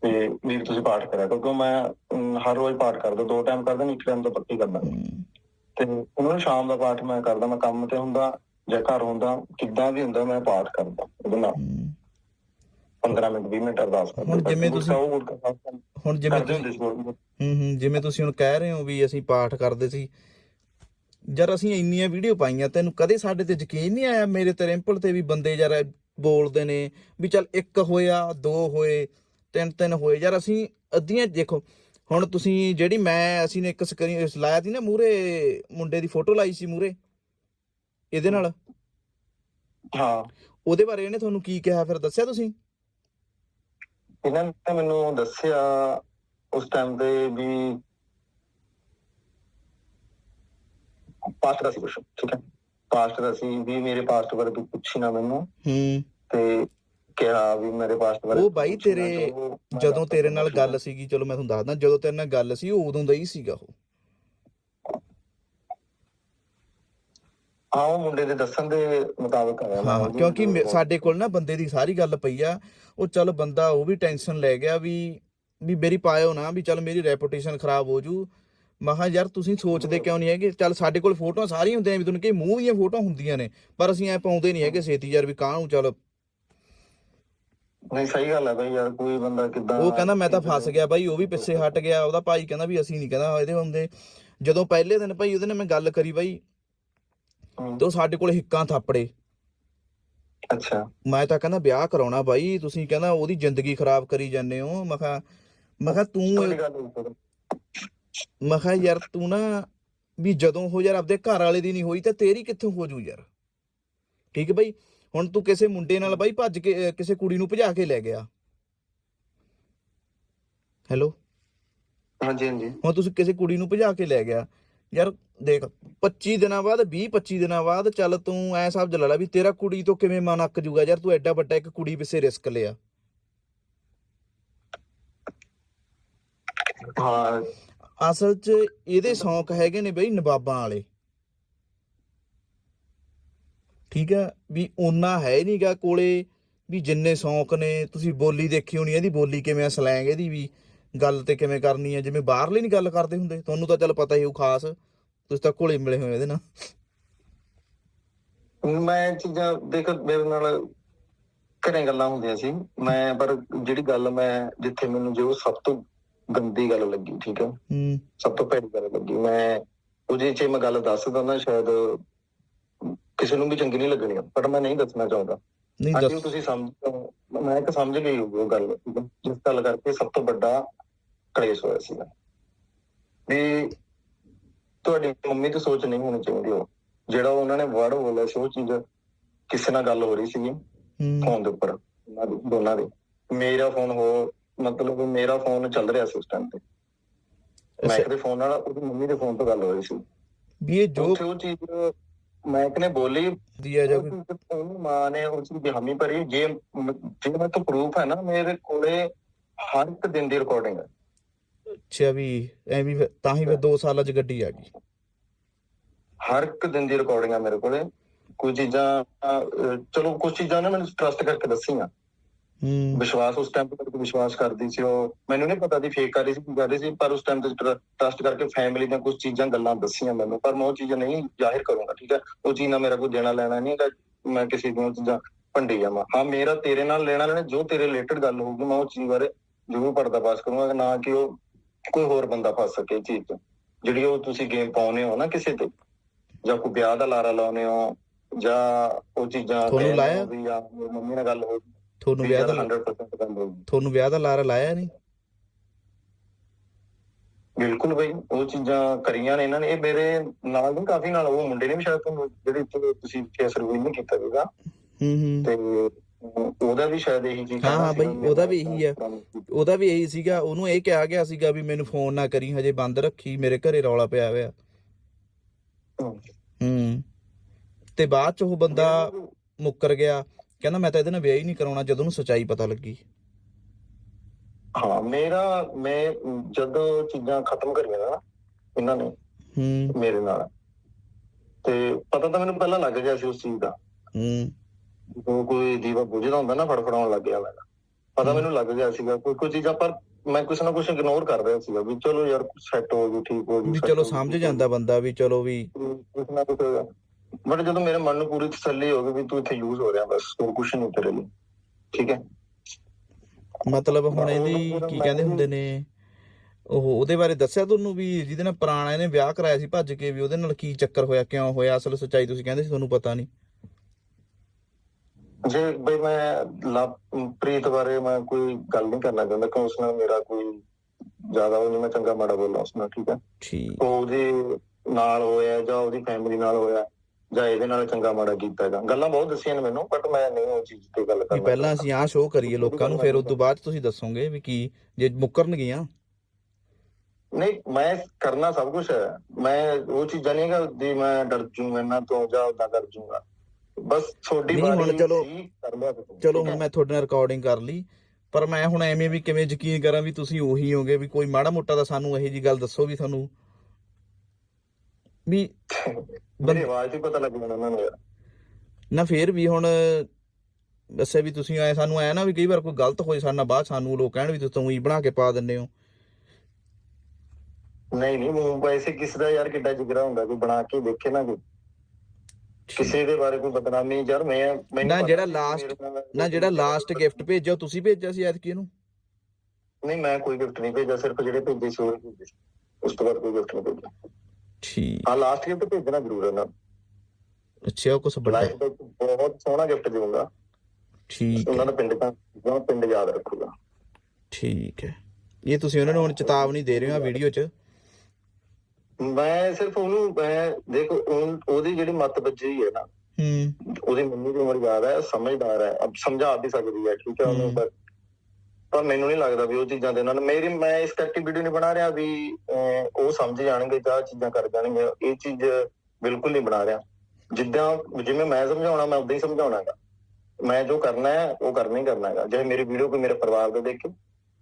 ਤੇ ਵੀਰ ਤੁਸੀਂ ਪਾਠ ਕਰਿਆ ਕਰੋ ਕਿਉਂਕਿ ਮੈਂ ਹਰ ਰੋਜ਼ ਪਾਠ ਕਰਦਾ ਦੋ ਟਾਈਮ ਕਰਦਾ ਨਹੀਂ ਇੱਕ ਟਾਈਮ ਤਾਂ ਪੱਕੀ ਕਰਦਾ। ਤੇ ਉਹਨਾਂ ਨੂੰ ਸ਼ਾਮ ਦਾ ਪਾਠ ਮੈਂ ਕਰਦਾ ਮੈਂ ਕੰਮ ਤੇ ਹੁੰਦਾ ਜਾਂ ਘਰ ਹੁੰਦਾ ਕਿੱਦਾਂ ਵੀ ਹੁੰਦਾ ਮੈਂ ਪਾਠ ਕਰਦਾ। ਉਹਦੇ ਨਾਲ। ਹੂੰ। 15 ਮਿੰਟ 20 ਮਿੰਟ ਅਰਦਾਸ ਕਰਦਾ। ਹੁਣ ਜਿਵੇਂ ਤੁਸੀਂ- ਹੁਣ ਜਿਵੇਂ ਕਰਦੇ ਤੁਸੀਂ ਹੁੰਦੇ ਸੀ ਉਹ। ਹੂੰ ਹੂੰ ਜਿਵੇਂ ਤੁਸੀਂ ਹੁਣ ਕਹਿ ਰਹੇ ਹੋ ਵੀ ਅਸੀਂ ਪਾਠ ਕਰਦੇ ਸੀ। ਯਾਰ ਅਸੀਂ ਇੰਨੀਆਂ ਵੀਡੀਓ ਪਾਈਆਂ ਤੈਨੂੰ ਕਦੇ ਸਾਡੇ ਤੇ ਯਕੀਨ ਨਹੀਂ ਆਇਆ ਮੇਰੇ ਤੇ ਰਿੰਪਲ ਤੇ ਵੀ ਬੰਦੇ ਯਾਰ ਬੋਲਦੇ ਨੇ ਵੀ ਚੱਲ ਇੱਕ ਹੋਇਆ ਦੋ ਹੋਏ ਤਿੰਨ ਤਿੰਨ ਹੋਏ। ਯਾਰ ਅਸੀਂ ਅੱਧੀਆਂ ਦੇਖੋ ਹੁਣ ਤੁਸੀਂ ਜਿਹੜੀ ਮੈਂ ਅਸੀਂ ਨੇ ਇੱਕ ਸਕਰੀਨ ਲਾਇਆ ਸੀ ਨਾ ਮੂਰੇ ਮੁੰਡੇ ਦੀ ਫੋਟੋ ਲਾਈ ਸੀ ਮੂਰੇ ਇਹਦੇ ਨਾਲ। ਹਾਂ। ਉਹਦੇ ਬਾਰੇ ਇਹਨੇ ਤੁਹਾਨੂੰ ਕੀ ਕਿਹਾ ਫਿਰ ਦੱਸਿਆ ਤੁਸੀਂ? ਇਹਨਾਂ ਨੇ ਮੈਨੂੰ ਦੱਸਿਆ ਉਸ ਟਾਈਮ ਤੇ ਵੀ ਪਾਸਟ ਦਾ ਸੀ ਕੁਛ ਠੀਕ ਹੈ? ਪਾਸਟ ਦਾ ਸੀ ਵੀ ਮੇਰੇ ਪਾਸਟ ਬਾਰੇ ਤੂੰ ਪੁੱਛੀ ਨਾ ਮੈਨੂੰ। ਹੂੰ। ਤੇ ਕਿਹਾ ਵੀ ਮੇਰੇ ਪਾਸਟ ਬਾਰੇ ਉਹ ਬਾਈ ਤੇਰੇ- ਜਦੋਂ ਤੇਰੇ ਨਾਲ ਗੱਲ ਸੀਗੀ ਚਲੋ ਮੈਂ ਤੁਹਾਨੂੰ ਦੱਸਦਾ ਜਦੋਂ ਤੇਰੇ ਨਾਲ ਗੱਲ ਸੀ ਉਦੋਂ ਦਾ ਹੀ ਸੀਗਾ ਉਹ। ਹਾਂ ਉਹ ਮੁੰਡੇ ਦੇ ਦੱਸਣ ਦੇ ਮੁਤਾਬਕ ਆਇਆ ਹਾਂ ਕਿਉਂਕਿ ਮੇ- ਸਾਡੇ ਕੋਲ ਨਾ ਬੰਦੇ ਦੀ ਸਾਰੀ ਗੱਲ ਪਈ ਆ। ਉਹ ਚੱਲ ਬੰਦਾ ਉਹ ਵੀ ਟੈਨਸ਼ਨ ਲੈ ਗਿਆ ਵੀ ਵੀ ਮੇਰੀ ਪਾਇਓ ਨਾ ਵੀ ਚੱਲ ਮੇਰੀ ਰੈਪੂਟੇਸ਼ਨ ਖਰਾਬ ਹੋ ਜੂ। ਮੈਂ ਕਿਹਾ ਯਾਰ ਤੁਸੀਂ ਸੋਚਦੇ ਕਿਉਂ ਨਹੀਂ ਹੈਗੇ? ਚੱਲ ਸਾਡੇ ਕੋਲ ਫੋਟੋਆਂ ਸਾਰੀਆਂ ਹੁੰਦੀਆਂ ਵੀ ਤੁਹਾਨੂੰ ਕਿ ਮੂੰਹ ਦੀਆਂ ਫੋਟੋਆਂ ਹੁੰਦੀਆਂ ਨੇ ਪਰ ਅਸੀਂ ਐ ਪਾਉਂਦੇ ਨਹੀਂ ਹੈਗੇ ਛੇਤੀ ਯਾਰ ਵੀ ਕਾਹਨੂੰ ਚੱਲ। ਨਹੀਂ ਸਹੀ ਗੱਲ ਹੈ ਬਈ ਯਾਰ ਕੋਈ ਬੰਦਾ ਕਿਦਾਂ ਉਹ ਕਹਿੰਦਾ ਮੈਂ ਤਾਂ ਫਸ ਗਿਆ ਬਾਈ ਉਹ ਵੀ ਪਿੱਛੇ ਹਟ ਗਿਆ। ਉਹਦਾ ਭਾਈ ਕਹਿੰਦਾ ਵੀ ਅਸੀਂ ਨਹੀਂ ਕਹਿੰਦਾ ਇਹਦੇ ਹੁੰਦੇ। ਜਦੋਂ ਪਹਿਲੇ ਦਿਨ ਭਾਈ ਉਹਦੇ ਨਾਲ ਮੈਂ ਗੱਲ ਕਰੀ ਬਾਈ ਤੇ ਉਹ ਸਾਡੇ ਕੋਲ ਹਿੱਕਾਂ ਥਾਪੜੇ। ਅੱਛਾ। ਮੈਂ ਤਾਂ ਕਹਿੰਦਾ ਵਿਆਹ ਕਰਾਉਣਾ ਬਾਈ ਤੁਸੀਂ ਕਹਿੰਦਾ ਉਹਦੀ ਜ਼ਿੰਦਗੀ ਖਰਾਬ ਕਰੀ ਜਾਂਦੇ ਹੋ। ਮੈਂ ਕਿਹਾ ਮੈਂ ਕਿਹਾ ਤੂੰ। ਮੈਂ ਕਿਹਾ ਯਾਰ ਤੂੰ ਨਾ ਵੀ ਜਦੋਂ ਹੋ ਯਾਰ ਆਪਦੇ ਘਰ ਵਾਲੇ ਦੀ ਨਹੀਂ ਹੋਈ ਤਾਂ ਤੇਰੀ ਕਿੱਥੋਂ ਹੋ ਜੂ ਯਾਰ? ਠੀਕ ਹੈ ਬਾਈ ਹੁਣ ਤੂੰ ਕਿਸੇ ਮੁੰਡੇ ਨਾਲ ਬਾਈ ਭੱਜ ਕੇ ਕਿਸੇ ਕੁੜੀ ਨੂੰ ਭਜਾ ਕੇ ਲੈ ਗਿਆ। ਹੈਲੋ? ਹਾਂਜੀ ਹਾਂਜੀ। ਹੁਣ ਤੁਸੀਂ ਕਿਸੇ ਕੁੜੀ ਨੂੰ ਭਜਾ ਕੇ ਲੈ ਗਿਆ। ਯਾਰ ਦੇਖ 25 ਦਿਨਾਂ ਬਾਅਦ 20 25 ਦਿਨਾਂ ਬਾਅਦ ਚੱਲ ਤੂੰ ਐ ਸਮਝ ਲੈ ਲਾ ਵੀ ਤੇਰਾ ਕੁੜੀ ਤੋਂ ਕਿਵੇਂ ਮਨ ਅੱਕ ਜੂਗਾ? ਯਾਰ ਤੂੰ ਐਡਾ ਵੱਡਾ ਇੱਕ ਕੁੜੀ ਪਿੱਛੇ ਰਿਸਕ ਲਿਆ। ਹਾਂ। ਅਸਲ 'ਚ ਇਹਦੇ ਸ਼ੌਂਕ ਹੈਗੇ ਨੇ ਬਈ ਨਵਾਬਾਂ ਵਾਲੇ। ਠੀਕ ਆ ਵੀ ਓਨਾ ਹੈ ਨਹੀਂਗਾ ਕੋਲੇ ਵੀ ਜਿੰਨੇ ਸ਼ੌਂਕ ਨੇ ਤੁਸੀਂ ਬੋਲੀ ਦੇਖੀ ਹੋਣੀ ਇਹਦੀ ਬੋਲੀ ਕਿਵੇਂ ਆ ਸਲੈਂਗ ਇਹਦੀ ਵੀ। ਗੱਲ ਤੇ ਕਿਵੇਂ ਕਰਨੀ ਹੈ? ਜਿਵੇਂ ਬਾਹਰਲੇ ਨਹੀਂ ਗੱਲ ਕਰਦੇ ਹੁੰਦੇ। ਤੁਹਾਨੂੰ ਤਾਂ ਚੱਲ ਪਤਾ ਹੀ ਉਹ ਖਾਸ। ਤੁਸੀਂ ਤਾਂ ਕੋਲੇ ਮਿਲੇ ਹੋਏ ਇਹਦੇ ਨਾਲ। ਮੈਂ ਚੀਜ਼ਾਂ ਦੇਖ ਮੇਰੇ ਨਾਲ ਘਰੇ ਗੱਲਾਂ ਹੁੰਦੀਆਂ ਸੀ। ਮੈਂ ਪਰ ਜਿਹੜੀ ਗੱਲ ਮੈਂ ਜਿੱਥੇ ਮੈਨੂੰ ਜੋ ਸਭ ਤੋਂ ਗੰਦੀ ਗੱਲ ਲੱਗੀ ਠੀਕ ਹੈ? ਸਭ ਤੋਂ ਭੈੜੀ ਗੱਲ ਲੱਗੀ। ਮੈਂ ਉਹਦੇ 'ਚ ਮੈਂ ਗੱਲ ਦੱਸਦਾ ਨਾ ਸ਼ਾਇਦ ਕਿਸੇ ਨੂੰ ਵੀ ਚੰਗੀ ਨਹੀਂ ਲੱਗਣੀ ਪਰ ਮੈਂ ਨਹੀਂ ਦੱਸਣਾ ਚਾਹੁੰਦਾ। ਨਹੀਂ ਕਿ ਦੱਸ ਤੁਸੀਂ ਸਮਝ ਮੈਂ ਇੱਕ ਸਮਝ ਗਈ ਉਹ ਗੱਲ? ਜਿਸ ਗੱਲ ਕਰਕੇ ਸਭ ਤੋਂ ਵੱਡਾ ਕਲੇਸ਼ ਹੋਇਆ ਸੀਗਾ। ਵੀ ਤੁਹਾਡੀ ਮੰਮੀ ਦੀ ਸੋਚ ਨਹੀਂ ਹੋਣੀ ਚਾਹੀਦੀ ਉਹ। ਜਿਹੜਾ ਉਹਨਾਂ ਨੇ ਵਰਡ ਬੋਲਿਆ ਸੀ ਉਹ ਚੀਜ਼ ਕਿਸੇ ਨਾਲ ਗੱਲ ਹੋ ਰਹੀ ਸੀਗੀ। ਫੋਨ ਦੇ ਉੱਪਰ ਦੋਨਾਂ ਦੇ। ਮੇਰਾ ਫੋਨ ਹੋ ਮਤਲਬ ਮੇਰਾ ਫੋਨ ਚੱਲ ਰਿਹਾ ਸੀ ਉਸ ਟਾਈਮ ਤੇ। ਮੈਂ ਅੱਛਾ, ਦੇ ਫੋਨ ਨਾਲ ਉਹਦੀ ਮੰਮੀ ਦੇ ਫੋਨ ਤੋਂ ਗੱਲ ਹੋ ਰਹੀ ਸੀ। ਵੀ ਇਹ ਜੋ ਉਹ ਚੀਜ਼ ਮੈਂ ਨੇ ਬੋਲੀ ਦੀ ਆ ਜਾਂ ਕੋਈ ਉਹਨੂੰ ਮਾਂ ਨੇ ਉਸ ਦੀ ਹਾਮੀ ਭਰੀ। ਜੇ ਜੇ ਮੈਂ ਤੋਂ ਪ੍ਰੂਫ ਹੈ ਨਾ ਮੇਰੇ ਕੋਲੇ ਹਰ ਇੱਕ ਦਿਨ ਦੀ ਰਿਕਾਰਡਿੰਗ ਹੈ। ਅੱਛਾ ਵੀ ਐਵੇਂ ਫਿਰ- ਤਾਂ ਹੀ ਫਿਰ 2 ਸਾਲਾਂ 'ਚ ਗੱਡੀ ਆ ਗਈ। ਹਰ ਇੱਕ ਦਿਨ ਦੀ ਰਿਕਾਰਡਿੰਗ ਮੇਰੇ ਕੋਲੇ। ਕੋਈ ਚੀਜ਼ਾਂ ਅਹ, ਚਲੋ ਕੁਝ ਚੀਜ਼ਾਂ ਨਾ ਮੈਨੂੰ ਟਰਸਟ ਕਰਕੇ ਦੱਸੀਆਂ। ਹੂੰ। ਵਿਸ਼ਵਾਸ ਉਸ ਟਾਈਮ ਤੇ ਵਿਸ਼ਵਾਸ ਕਰਦੀ ਸੀ ਉਹ। ਮੈਨੂੰ ਨਹੀਂ ਪਤਾ ਸੀ ਫੇਕ ਕਰ ਰਹੀ ਸੀ ਕੀ ਕਰ ਰਹੀ ਸੀ ਪਰ ਉਸ ਟਾਈਮ ਤੇ ਟਰਸਟ ਕਰਕੇ ਫੈਮਿਲੀ ਦੀਆਂ ਕੁਝ ਚੀਜ਼ਾਂ ਗੱਲਾਂ ਦੱਸੀਆਂ ਮੈਨੂੰ। ਪਰ ਮੈਂ ਉਹ ਚੀਜ਼ਾਂ ਨਹੀਂ ਜ਼ਾਹਿਰ ਕਰੂੰਗਾ ਠੀਕ ਹੈ ਉਹ ਚੀਜ਼ ਨਾਲ ਮੇਰਾ ਕੋਈ ਦੇਣਾ ਲੈਣਾ ਨਹੀਂ ਹੈਗਾ। ਮੈਂ ਕਿਸੇ ਦੀਆਂ ਚੀਜ਼ਾਂ ਭੰਡੀ ਜਾਵਾਂ। ਹਾਂ ਮੇਰਾ ਤੇਰੇ ਨਾਲ ਲੈਣਾ ਲੈਣਾ ਜੋ ਤੇਰੇ ਰਿਲੇਟਡ ਗੱਲ ਹੋਊਗੀ ਮੈਂ ਉਹ ਚੀਜ਼ ਬਾਰੇ ਜ਼ਰੂਰ ਪਰਦਾਫਾਸ਼ ਕਰੂੰਗਾ। ਨਾ ਕਿ ਉਹ ਕੋਈ ਹੋਰ ਬੰਦਾ ਫਸ ਸਕੇ ਚੀਜ਼ ਜਿਹੜੀ ਉਹ ਤੁਸੀਂ ਗੇਮ ਪਾਉਨੇ ਹੋ ਨਾ ਕਿਸੇ ਤੇ ਜਾਂ ਕੋਈ ਵਿਆਹ ਦਾ ਲਾਰਾ ਲਾਉਨੇ ਹੋ ਜਾਂ ਉਹ ਚੀਜ਼ਾਂ ਤੁਹਾਨੂੰ ਲਾਇਆ? ਹੋ ਮੰਮੀ ਨਾਲ ਗੱਲ ਹੋ ਤੁਹਾਨੂੰ ਵਿਆਹ ਦਾ 100% ਗੱਲ ਹੋਊਗੀ ਤੁਹਾਨੂੰ ਵਿਆਹ ਦਾ ਲਾਰਾ ਲਾਇਆ ਨਹੀਂ? ਬਿਲਕੁਲ ਬਈ ਉਹ ਚੀਜ਼ਾਂ ਕਰੀਆਂ ਨੇ ਇਹਨਾਂ ਨੇ। ਇਹ ਮੇਰੇ ਨਾਲ ਵੀ ਕਾਫੀ ਨਾਲ ਉਹ ਮੁੰਡੇ ਨੇ ਵੀ ਸ਼ਾਇਦ ਤੁਹਾਨੂੰ ਜਿਹੜੀ ਤੁਸੀਂ ਫੇਸ ਰਿਵੀਲ ਨਹੀਂ ਕੀਤਾ ਸੀਗਾ। ਹੂੰ ਹੂੰ। ਤੇ ਉਹਦਾ ਵੀ ਸ਼ਾਇਦ ਇਹੀ ਚੀਜ਼ ਹਾਂ, ਹਾਂ ਬਈ, ਉਹਦਾ ਵੀ ਇਹੀ ਆ। ਉਹਦਾ ਵੀ ਇਹੀ ਸੀਗਾ ਉਹਨੂੰ ਇਹ ਕਿਹਾ ਗਿਆ ਸੀਗਾ ਵੀ ਮੈਨੂੰ ਫੋਨ ਨਾ ਕਰੀ ਹਜੇ ਬੰਦ ਰੱਖੀ ਮੇਰੇ ਘਰੇ ਰੌਲਾ ਪਿਆ ਹੋਇਆ। ਹੂੰ। ਤੇ ਬਾਅਦ ਚ ਉਹ ਬੰਦਾ ਮੁੱਕਰ ਗਿਆ। ਕਹਿੰਦਾ ਮੈਂ ਤਾਂ ਇਹਦੇ ਨਾਲ ਵਿਆਹ ਹੀ ਨਹੀਂ ਕਰਾਉਣਾ ਜਦੋਂ ਉਹਨੂੰ ਸੱਚਾਈ ਪਤਾ ਲੱਗੀ। ਹਾਂ ਮੇਰਾ ਮੈਂ ਜਦੋਂ ਚੀਜ਼ਾਂ ਖਤਮ ਕਰੀਆਂ ਨਾ ਇਹਨਾਂ ਨੇ ਹੂੰ। ਮੇਰੇ ਨਾਲ ਤੇ ਪਤਾ ਤਾਂ ਮੈਨੂੰ ਪਹਿਲਾਂ ਲੱਗ ਗਿਆ ਸੀ ਉਸ ਚੀਜ਼ ਦਾ। ਹੂੰ। ਜਦੋਂ ਕੋਈ ਦੀਵਾ ਬੁਝਦਾ ਹੁੰਦਾ ਨਾ ਫੜਫੜਾਉਣ ਲੱਗ ਗਿਆ ਮੈਂ ਪਤਾ। ਮੈਨੂੰ ਲੱਗ ਗਿਆ ਸੀਗਾ ਕੋਈ ਕੋਈ ਚੀਜ਼ਾਂ ਪਰ ਮੈਂ ਕੁਛ ਨਾ ਕੁਛ ਇਗਨੋਰ ਕਰ ਰਿਹਾ ਸੀਗਾ ਵੀ ਚਲੋ ਯਾਰ ਸੈੱਟ ਹੋ ਜੂ ਠੀਕ ਹੋ ਜੂ ਵੀ ਚਲੋ ਸਮਝ ਜਾਂਦਾ ਬੰਦਾ ਵੀ ਚਲੋ ਵੀ। ਕੁਛ ਨਾ ਕੁਛ ਬਟ ਜਦੋਂ ਮੇਰੇ ਮਨ ਨੂੰ ਪੂਰੀ ਤਸੱਲੀ ਹੋ ਗਈ ਵੀ ਤੂੰ ਇੱਥੇ ਯੂਜ਼ ਹੋ ਰਿਹਾ ਬਸ ਹੋਰ ਕੁਛ ਨਹੀਂ ਤੇਰੇ ਲਈ। ਠੀਕ ਹੈ? ਮਤਲਬ ਹੁਣ ਇਹਦੀ ਕੀ ਕਹਿੰਦੇ ਹੁੰਦੇ ਨੇ ਉਹ ਉਹਦੇ ਬਾਰੇ ਦੱਸਿਆ ਤੁਹਾਨੂੰ ਵੀ ਜਿਹਦੇ ਨਾਲ ਪੁਰਾਣਾ ਇਹਨੇ ਵਿਆਹ ਕਰਾਇਆ ਸੀ ਭੱਜ ਕੇ ਵੀ ਉਹਦੇ ਨਾਲ ਕੀ ਚੱਕਰ ਹੋਇਆ ਕਿਉਂ ਹੋਇਆ ਅਸਲ ਸੱਚਾਈ ਤੁਸੀਂ ਕਹਿੰਦੇ ਸੀ ਤੁਹਾਨੂੰ ਪਤਾ ਨਹੀਂ। ਜੇ ਬਈ ਮੈਂ ਲਵਪ੍ਰੀਤ ਬਾਰੇ ਮੈਂ ਕੋਈ ਗੱਲ ਨਹੀਂ ਕਰਨਾ ਚਾਹੁੰਦਾ ਕਿ ਉਸ ਨਾਲ ਮੇਰਾ ਕੋਈ ਜ਼ਿਆਦਾ ਉਹ ਨਹੀਂ ਮੈਂ ਚੰਗਾ ਮਾੜਾ ਬੋਲਾਂ ਉਸ ਨਾਲ ਠੀਕ ਹੈ? ਠੀਕ। ਉਹ ਉਹਦੇ ਨਾਲ ਹੋਇਆ ਜਾਂ ਉਹਦੀ ਫੈਮਿਲੀ ਨਾਲ ਹੋਇਆ ਜਾਂ ਇਹਦੇ ਨਾਲ ਚੰਗਾ ਮਾੜਾ ਕੀਤਾ ਹੈਗਾ ਗੱਲਾਂ ਬਹੁਤ ਦੱਸੀਆਂ ਨੇ ਮੈਨੂੰ ਬਟ ਮੈਂ ਨਹੀਂ ਉਹ ਚੀਜ਼ ਤੇ ਗੱਲ ਕਰਨਾ ਪਹਿਲਾਂ ਅਸੀਂ ਆਹ ਸ਼ੋਅ ਕਰੀਏ ਲੋਕਾਂ ਨੂੰ ਫਿਰ ਉਸ ਤੋਂ ਬਾਅਦ ਤੁਸੀਂ ਦੱਸੋਗੇ ਵੀ ਕੀ ਜੇ ਮੁੱਕਰਨਗੀਆਂ। ਨਹੀਂ ਮੈਂ ਕਰਨਾ ਸਭ ਕੁਝ ਹੈ। ਮੈਂ ਉਹ ਚੀਜ਼ਾਂ ਹੈਗਾ ਵੀ ਮੈਂ ਡਰ ਜੂ ਇਹਨਾਂ ਤੋਂ ਜਾਂ ਉਦਾਂ ਕਰ ਜੂਗਾ। ਬਸ ਛੋਟੀ ਨਹੀਂ, ਹੁਣ ਚਲੋ- ਚਲੋ ਹੈ? ਹੁਣ ਮੈਂ ਤੁਹਾਡੇ ਨਾਲ ਰਿਕਾਰਡਿੰਗ ਕਰ ਲਈ ਪਰ ਮੈਂ ਹੁਣ ਐਵੇਂ ਵੀ ਕਿਵੇਂ ਯਕੀਨ ਕਰਾਂ ਵੀ ਤੁਸੀਂ ਉਹੀ ਹੋਗੇ ਵੀ ਕੋਈ ਮਾੜਾ ਮੋਟਾ ਤਾਂ ਸਾਨੂੰ ਇਹੋ ਜੀ ਗੱਲ ਦੱਸੋ ਵੀ ਤੁਹਾਨੂੰ ਵੀ ਮੇਰੀ ਆਵਾਜ਼ ਤੋਂ ਪਤਾ ਲੱਗ ਜਾਣਾ ਉਹਨਾਂ ਨੂੰ ਯਾਰ। ਨਾ ਫੇਰ ਵੀ ਹੁਣ ਦੱਸਿਆ ਵੀ ਤੁਸੀਂ ਐ ਸਾਨੂੰ ਐ ਨਾ ਵੀ ਕਈ ਵਾਰ ਕੋਈ ਗਲਤ ਹੋਏ ਸਾਡੇ ਨਾਲ ਬਾਅਦ ਸਾਨੂੰ ਲੋਕ ਕਹਿਣ ਵੀ ਤੁਸੀਂ ਤੂੰ ਹੀ ਬਣਾ ਕੇ ਪਾ ਦਿੰਦੇ ਹੋ। ਨਹੀਂ ਨਹੀਂ ਪੈਸੇ ਕਿਸ ਦਾ ਯਾਰ ਕਿੱਡਾ ਜਿਗਰਾ ਹੁੰਦਾ ਕੋਈ ਬਣਾ ਕੇ ਦੇਖੇ ਨਾ ਕੋਈ। ਕਿਸੇ ਦੇ ਬਾਰੇ ਕੋਈ ਬਦਨਾਮੀ ਯਾਰ ਮੈਂ ਮੈਨੂੰ ਨਾ ਪਤਾ ਜਿਹੜਾ ਸੀ last- ਮੇਰੇ ਨਾਲ- ਨਾ ਜਿਹੜਾ ਲਾਸਟ ਗਿਫਟ ਭੇਜਿਆ ਉਹ ਤੁਸੀਂ ਭੇਜਿਆ ਸੀ ਐਤਕੀ ਇਹਨੂੰ? ਨਹੀਂ ਮੈਂ ਕੋਈ ਗਿਫਟ ਨਹੀਂ ਭੇਜਿਆ ਸਿਰਫ ਜਿਹੜੇ ਭੇਜੇ ਸੀ ਉਹ ਹੀ ਭੇਜੇ। ਸੀ। ਉਸ ਤੋਂ ਬਾਅਦ ਕੋਈ ਗਿਫਟ ਨਹੀਂ ਭੇਜਿਆ। ਠੀਕ। ਹਾਂ ਲਾਸਟ ਗਿਫਟ ਭੇਜਣਾ ਜ਼ਰੂਰ ਹੈ ਨਾ। ਅੱਛਾ ਉਹ ਕੁਛ ਵੱਡਾ ਲਾਈਫ ਦਾ ਇੱਕ ਬਹੁਤ ਸੋਹਣਾ ਗਿਫਟ ਦੇਵਾਂਗਾ ਠੀਕ ਉਹਨਾਂ ਹੈ ਦਾ ਪਿੰਡ ਤਾਂ ਉਹਨਾਂ ਪਿੰਡ ਯਾਦ ਰੱਖੂਗਾ। ਠੀਕ ਹੈ। ਇਹ ਤੁਸੀਂ ਉਹਨਾਂ ਨੂੰ ਹੁਣ ਚੇਤਾਵਨੀ ਦੇ ਰਹੇ ਹੋ ਵੀਡੀਓ 'ਚ। ਮੈਂ ਸਿਰਫ ਉਹਨੂੰ ਮੈਂ ਦੇਖ ਉਹ- ਉਹਦੀ ਜਿਹੜੀ ਮੱਤ ਵੱਜੀ ਹੈ ਨਾ ਹੂੰ। ਉਹਦੀ ਮੰਮੀ ਦੀ ਉਮਰ ਯਾਦ ਹੈ ਸਮਝਦਾਰ ਹੈ। ਅਬ ਸਮਝਾ ਵੀ ਸਕਦੀ ਹੈ ਠੀਕ ਹੈ ਉਹਨੂੰ। ਪਰ ਪਰ ਮੈਨੂੰ ਨਹੀਂ ਲੱਗਦਾ ਵੀ ਉਹ ਚੀਜ਼ਾਂ ਦੇ ਨਾਲ ਮੇਰੀ ਮੈਂ ਇਸ ਕਰਕੇ ਵੀਡੀਓ ਨਹੀਂ ਬਣਾ ਰਿਹਾ ਵੀ ਉਹ ਸਮਝ ਜਾਣਗੇ ਜਾਂ ਚੀਜ਼ਾਂ ਕਰ ਜਾਣਗੇ। ਇਹ ਚੀਜ਼ ਬਿਲਕੁਲ ਨਹੀਂ ਬਣਾ ਰਿਹਾ। ਜਿੱਦਾਂ ਜਿਵੇਂ ਮੈਂ ਸਮਝਾਉਣਾ ਮੈਂ ਉਦਾਂ ਹੀ ਸਮਝਾਉਣਾਗਾ। ਮੈਂ ਜੋ ਕਰਨਾ ਹੈ ਉਹ ਕਰਨਾ ਹੀ ਕਰਨਾ ਹੈਗਾ। ਚਾਹੇ ਮੇਰੀ ਵੀਡੀਓ ਕੋਈ ਮੇਰੇ ਪਰਿਵਾਰ ਦਾ ਦੇਖੇ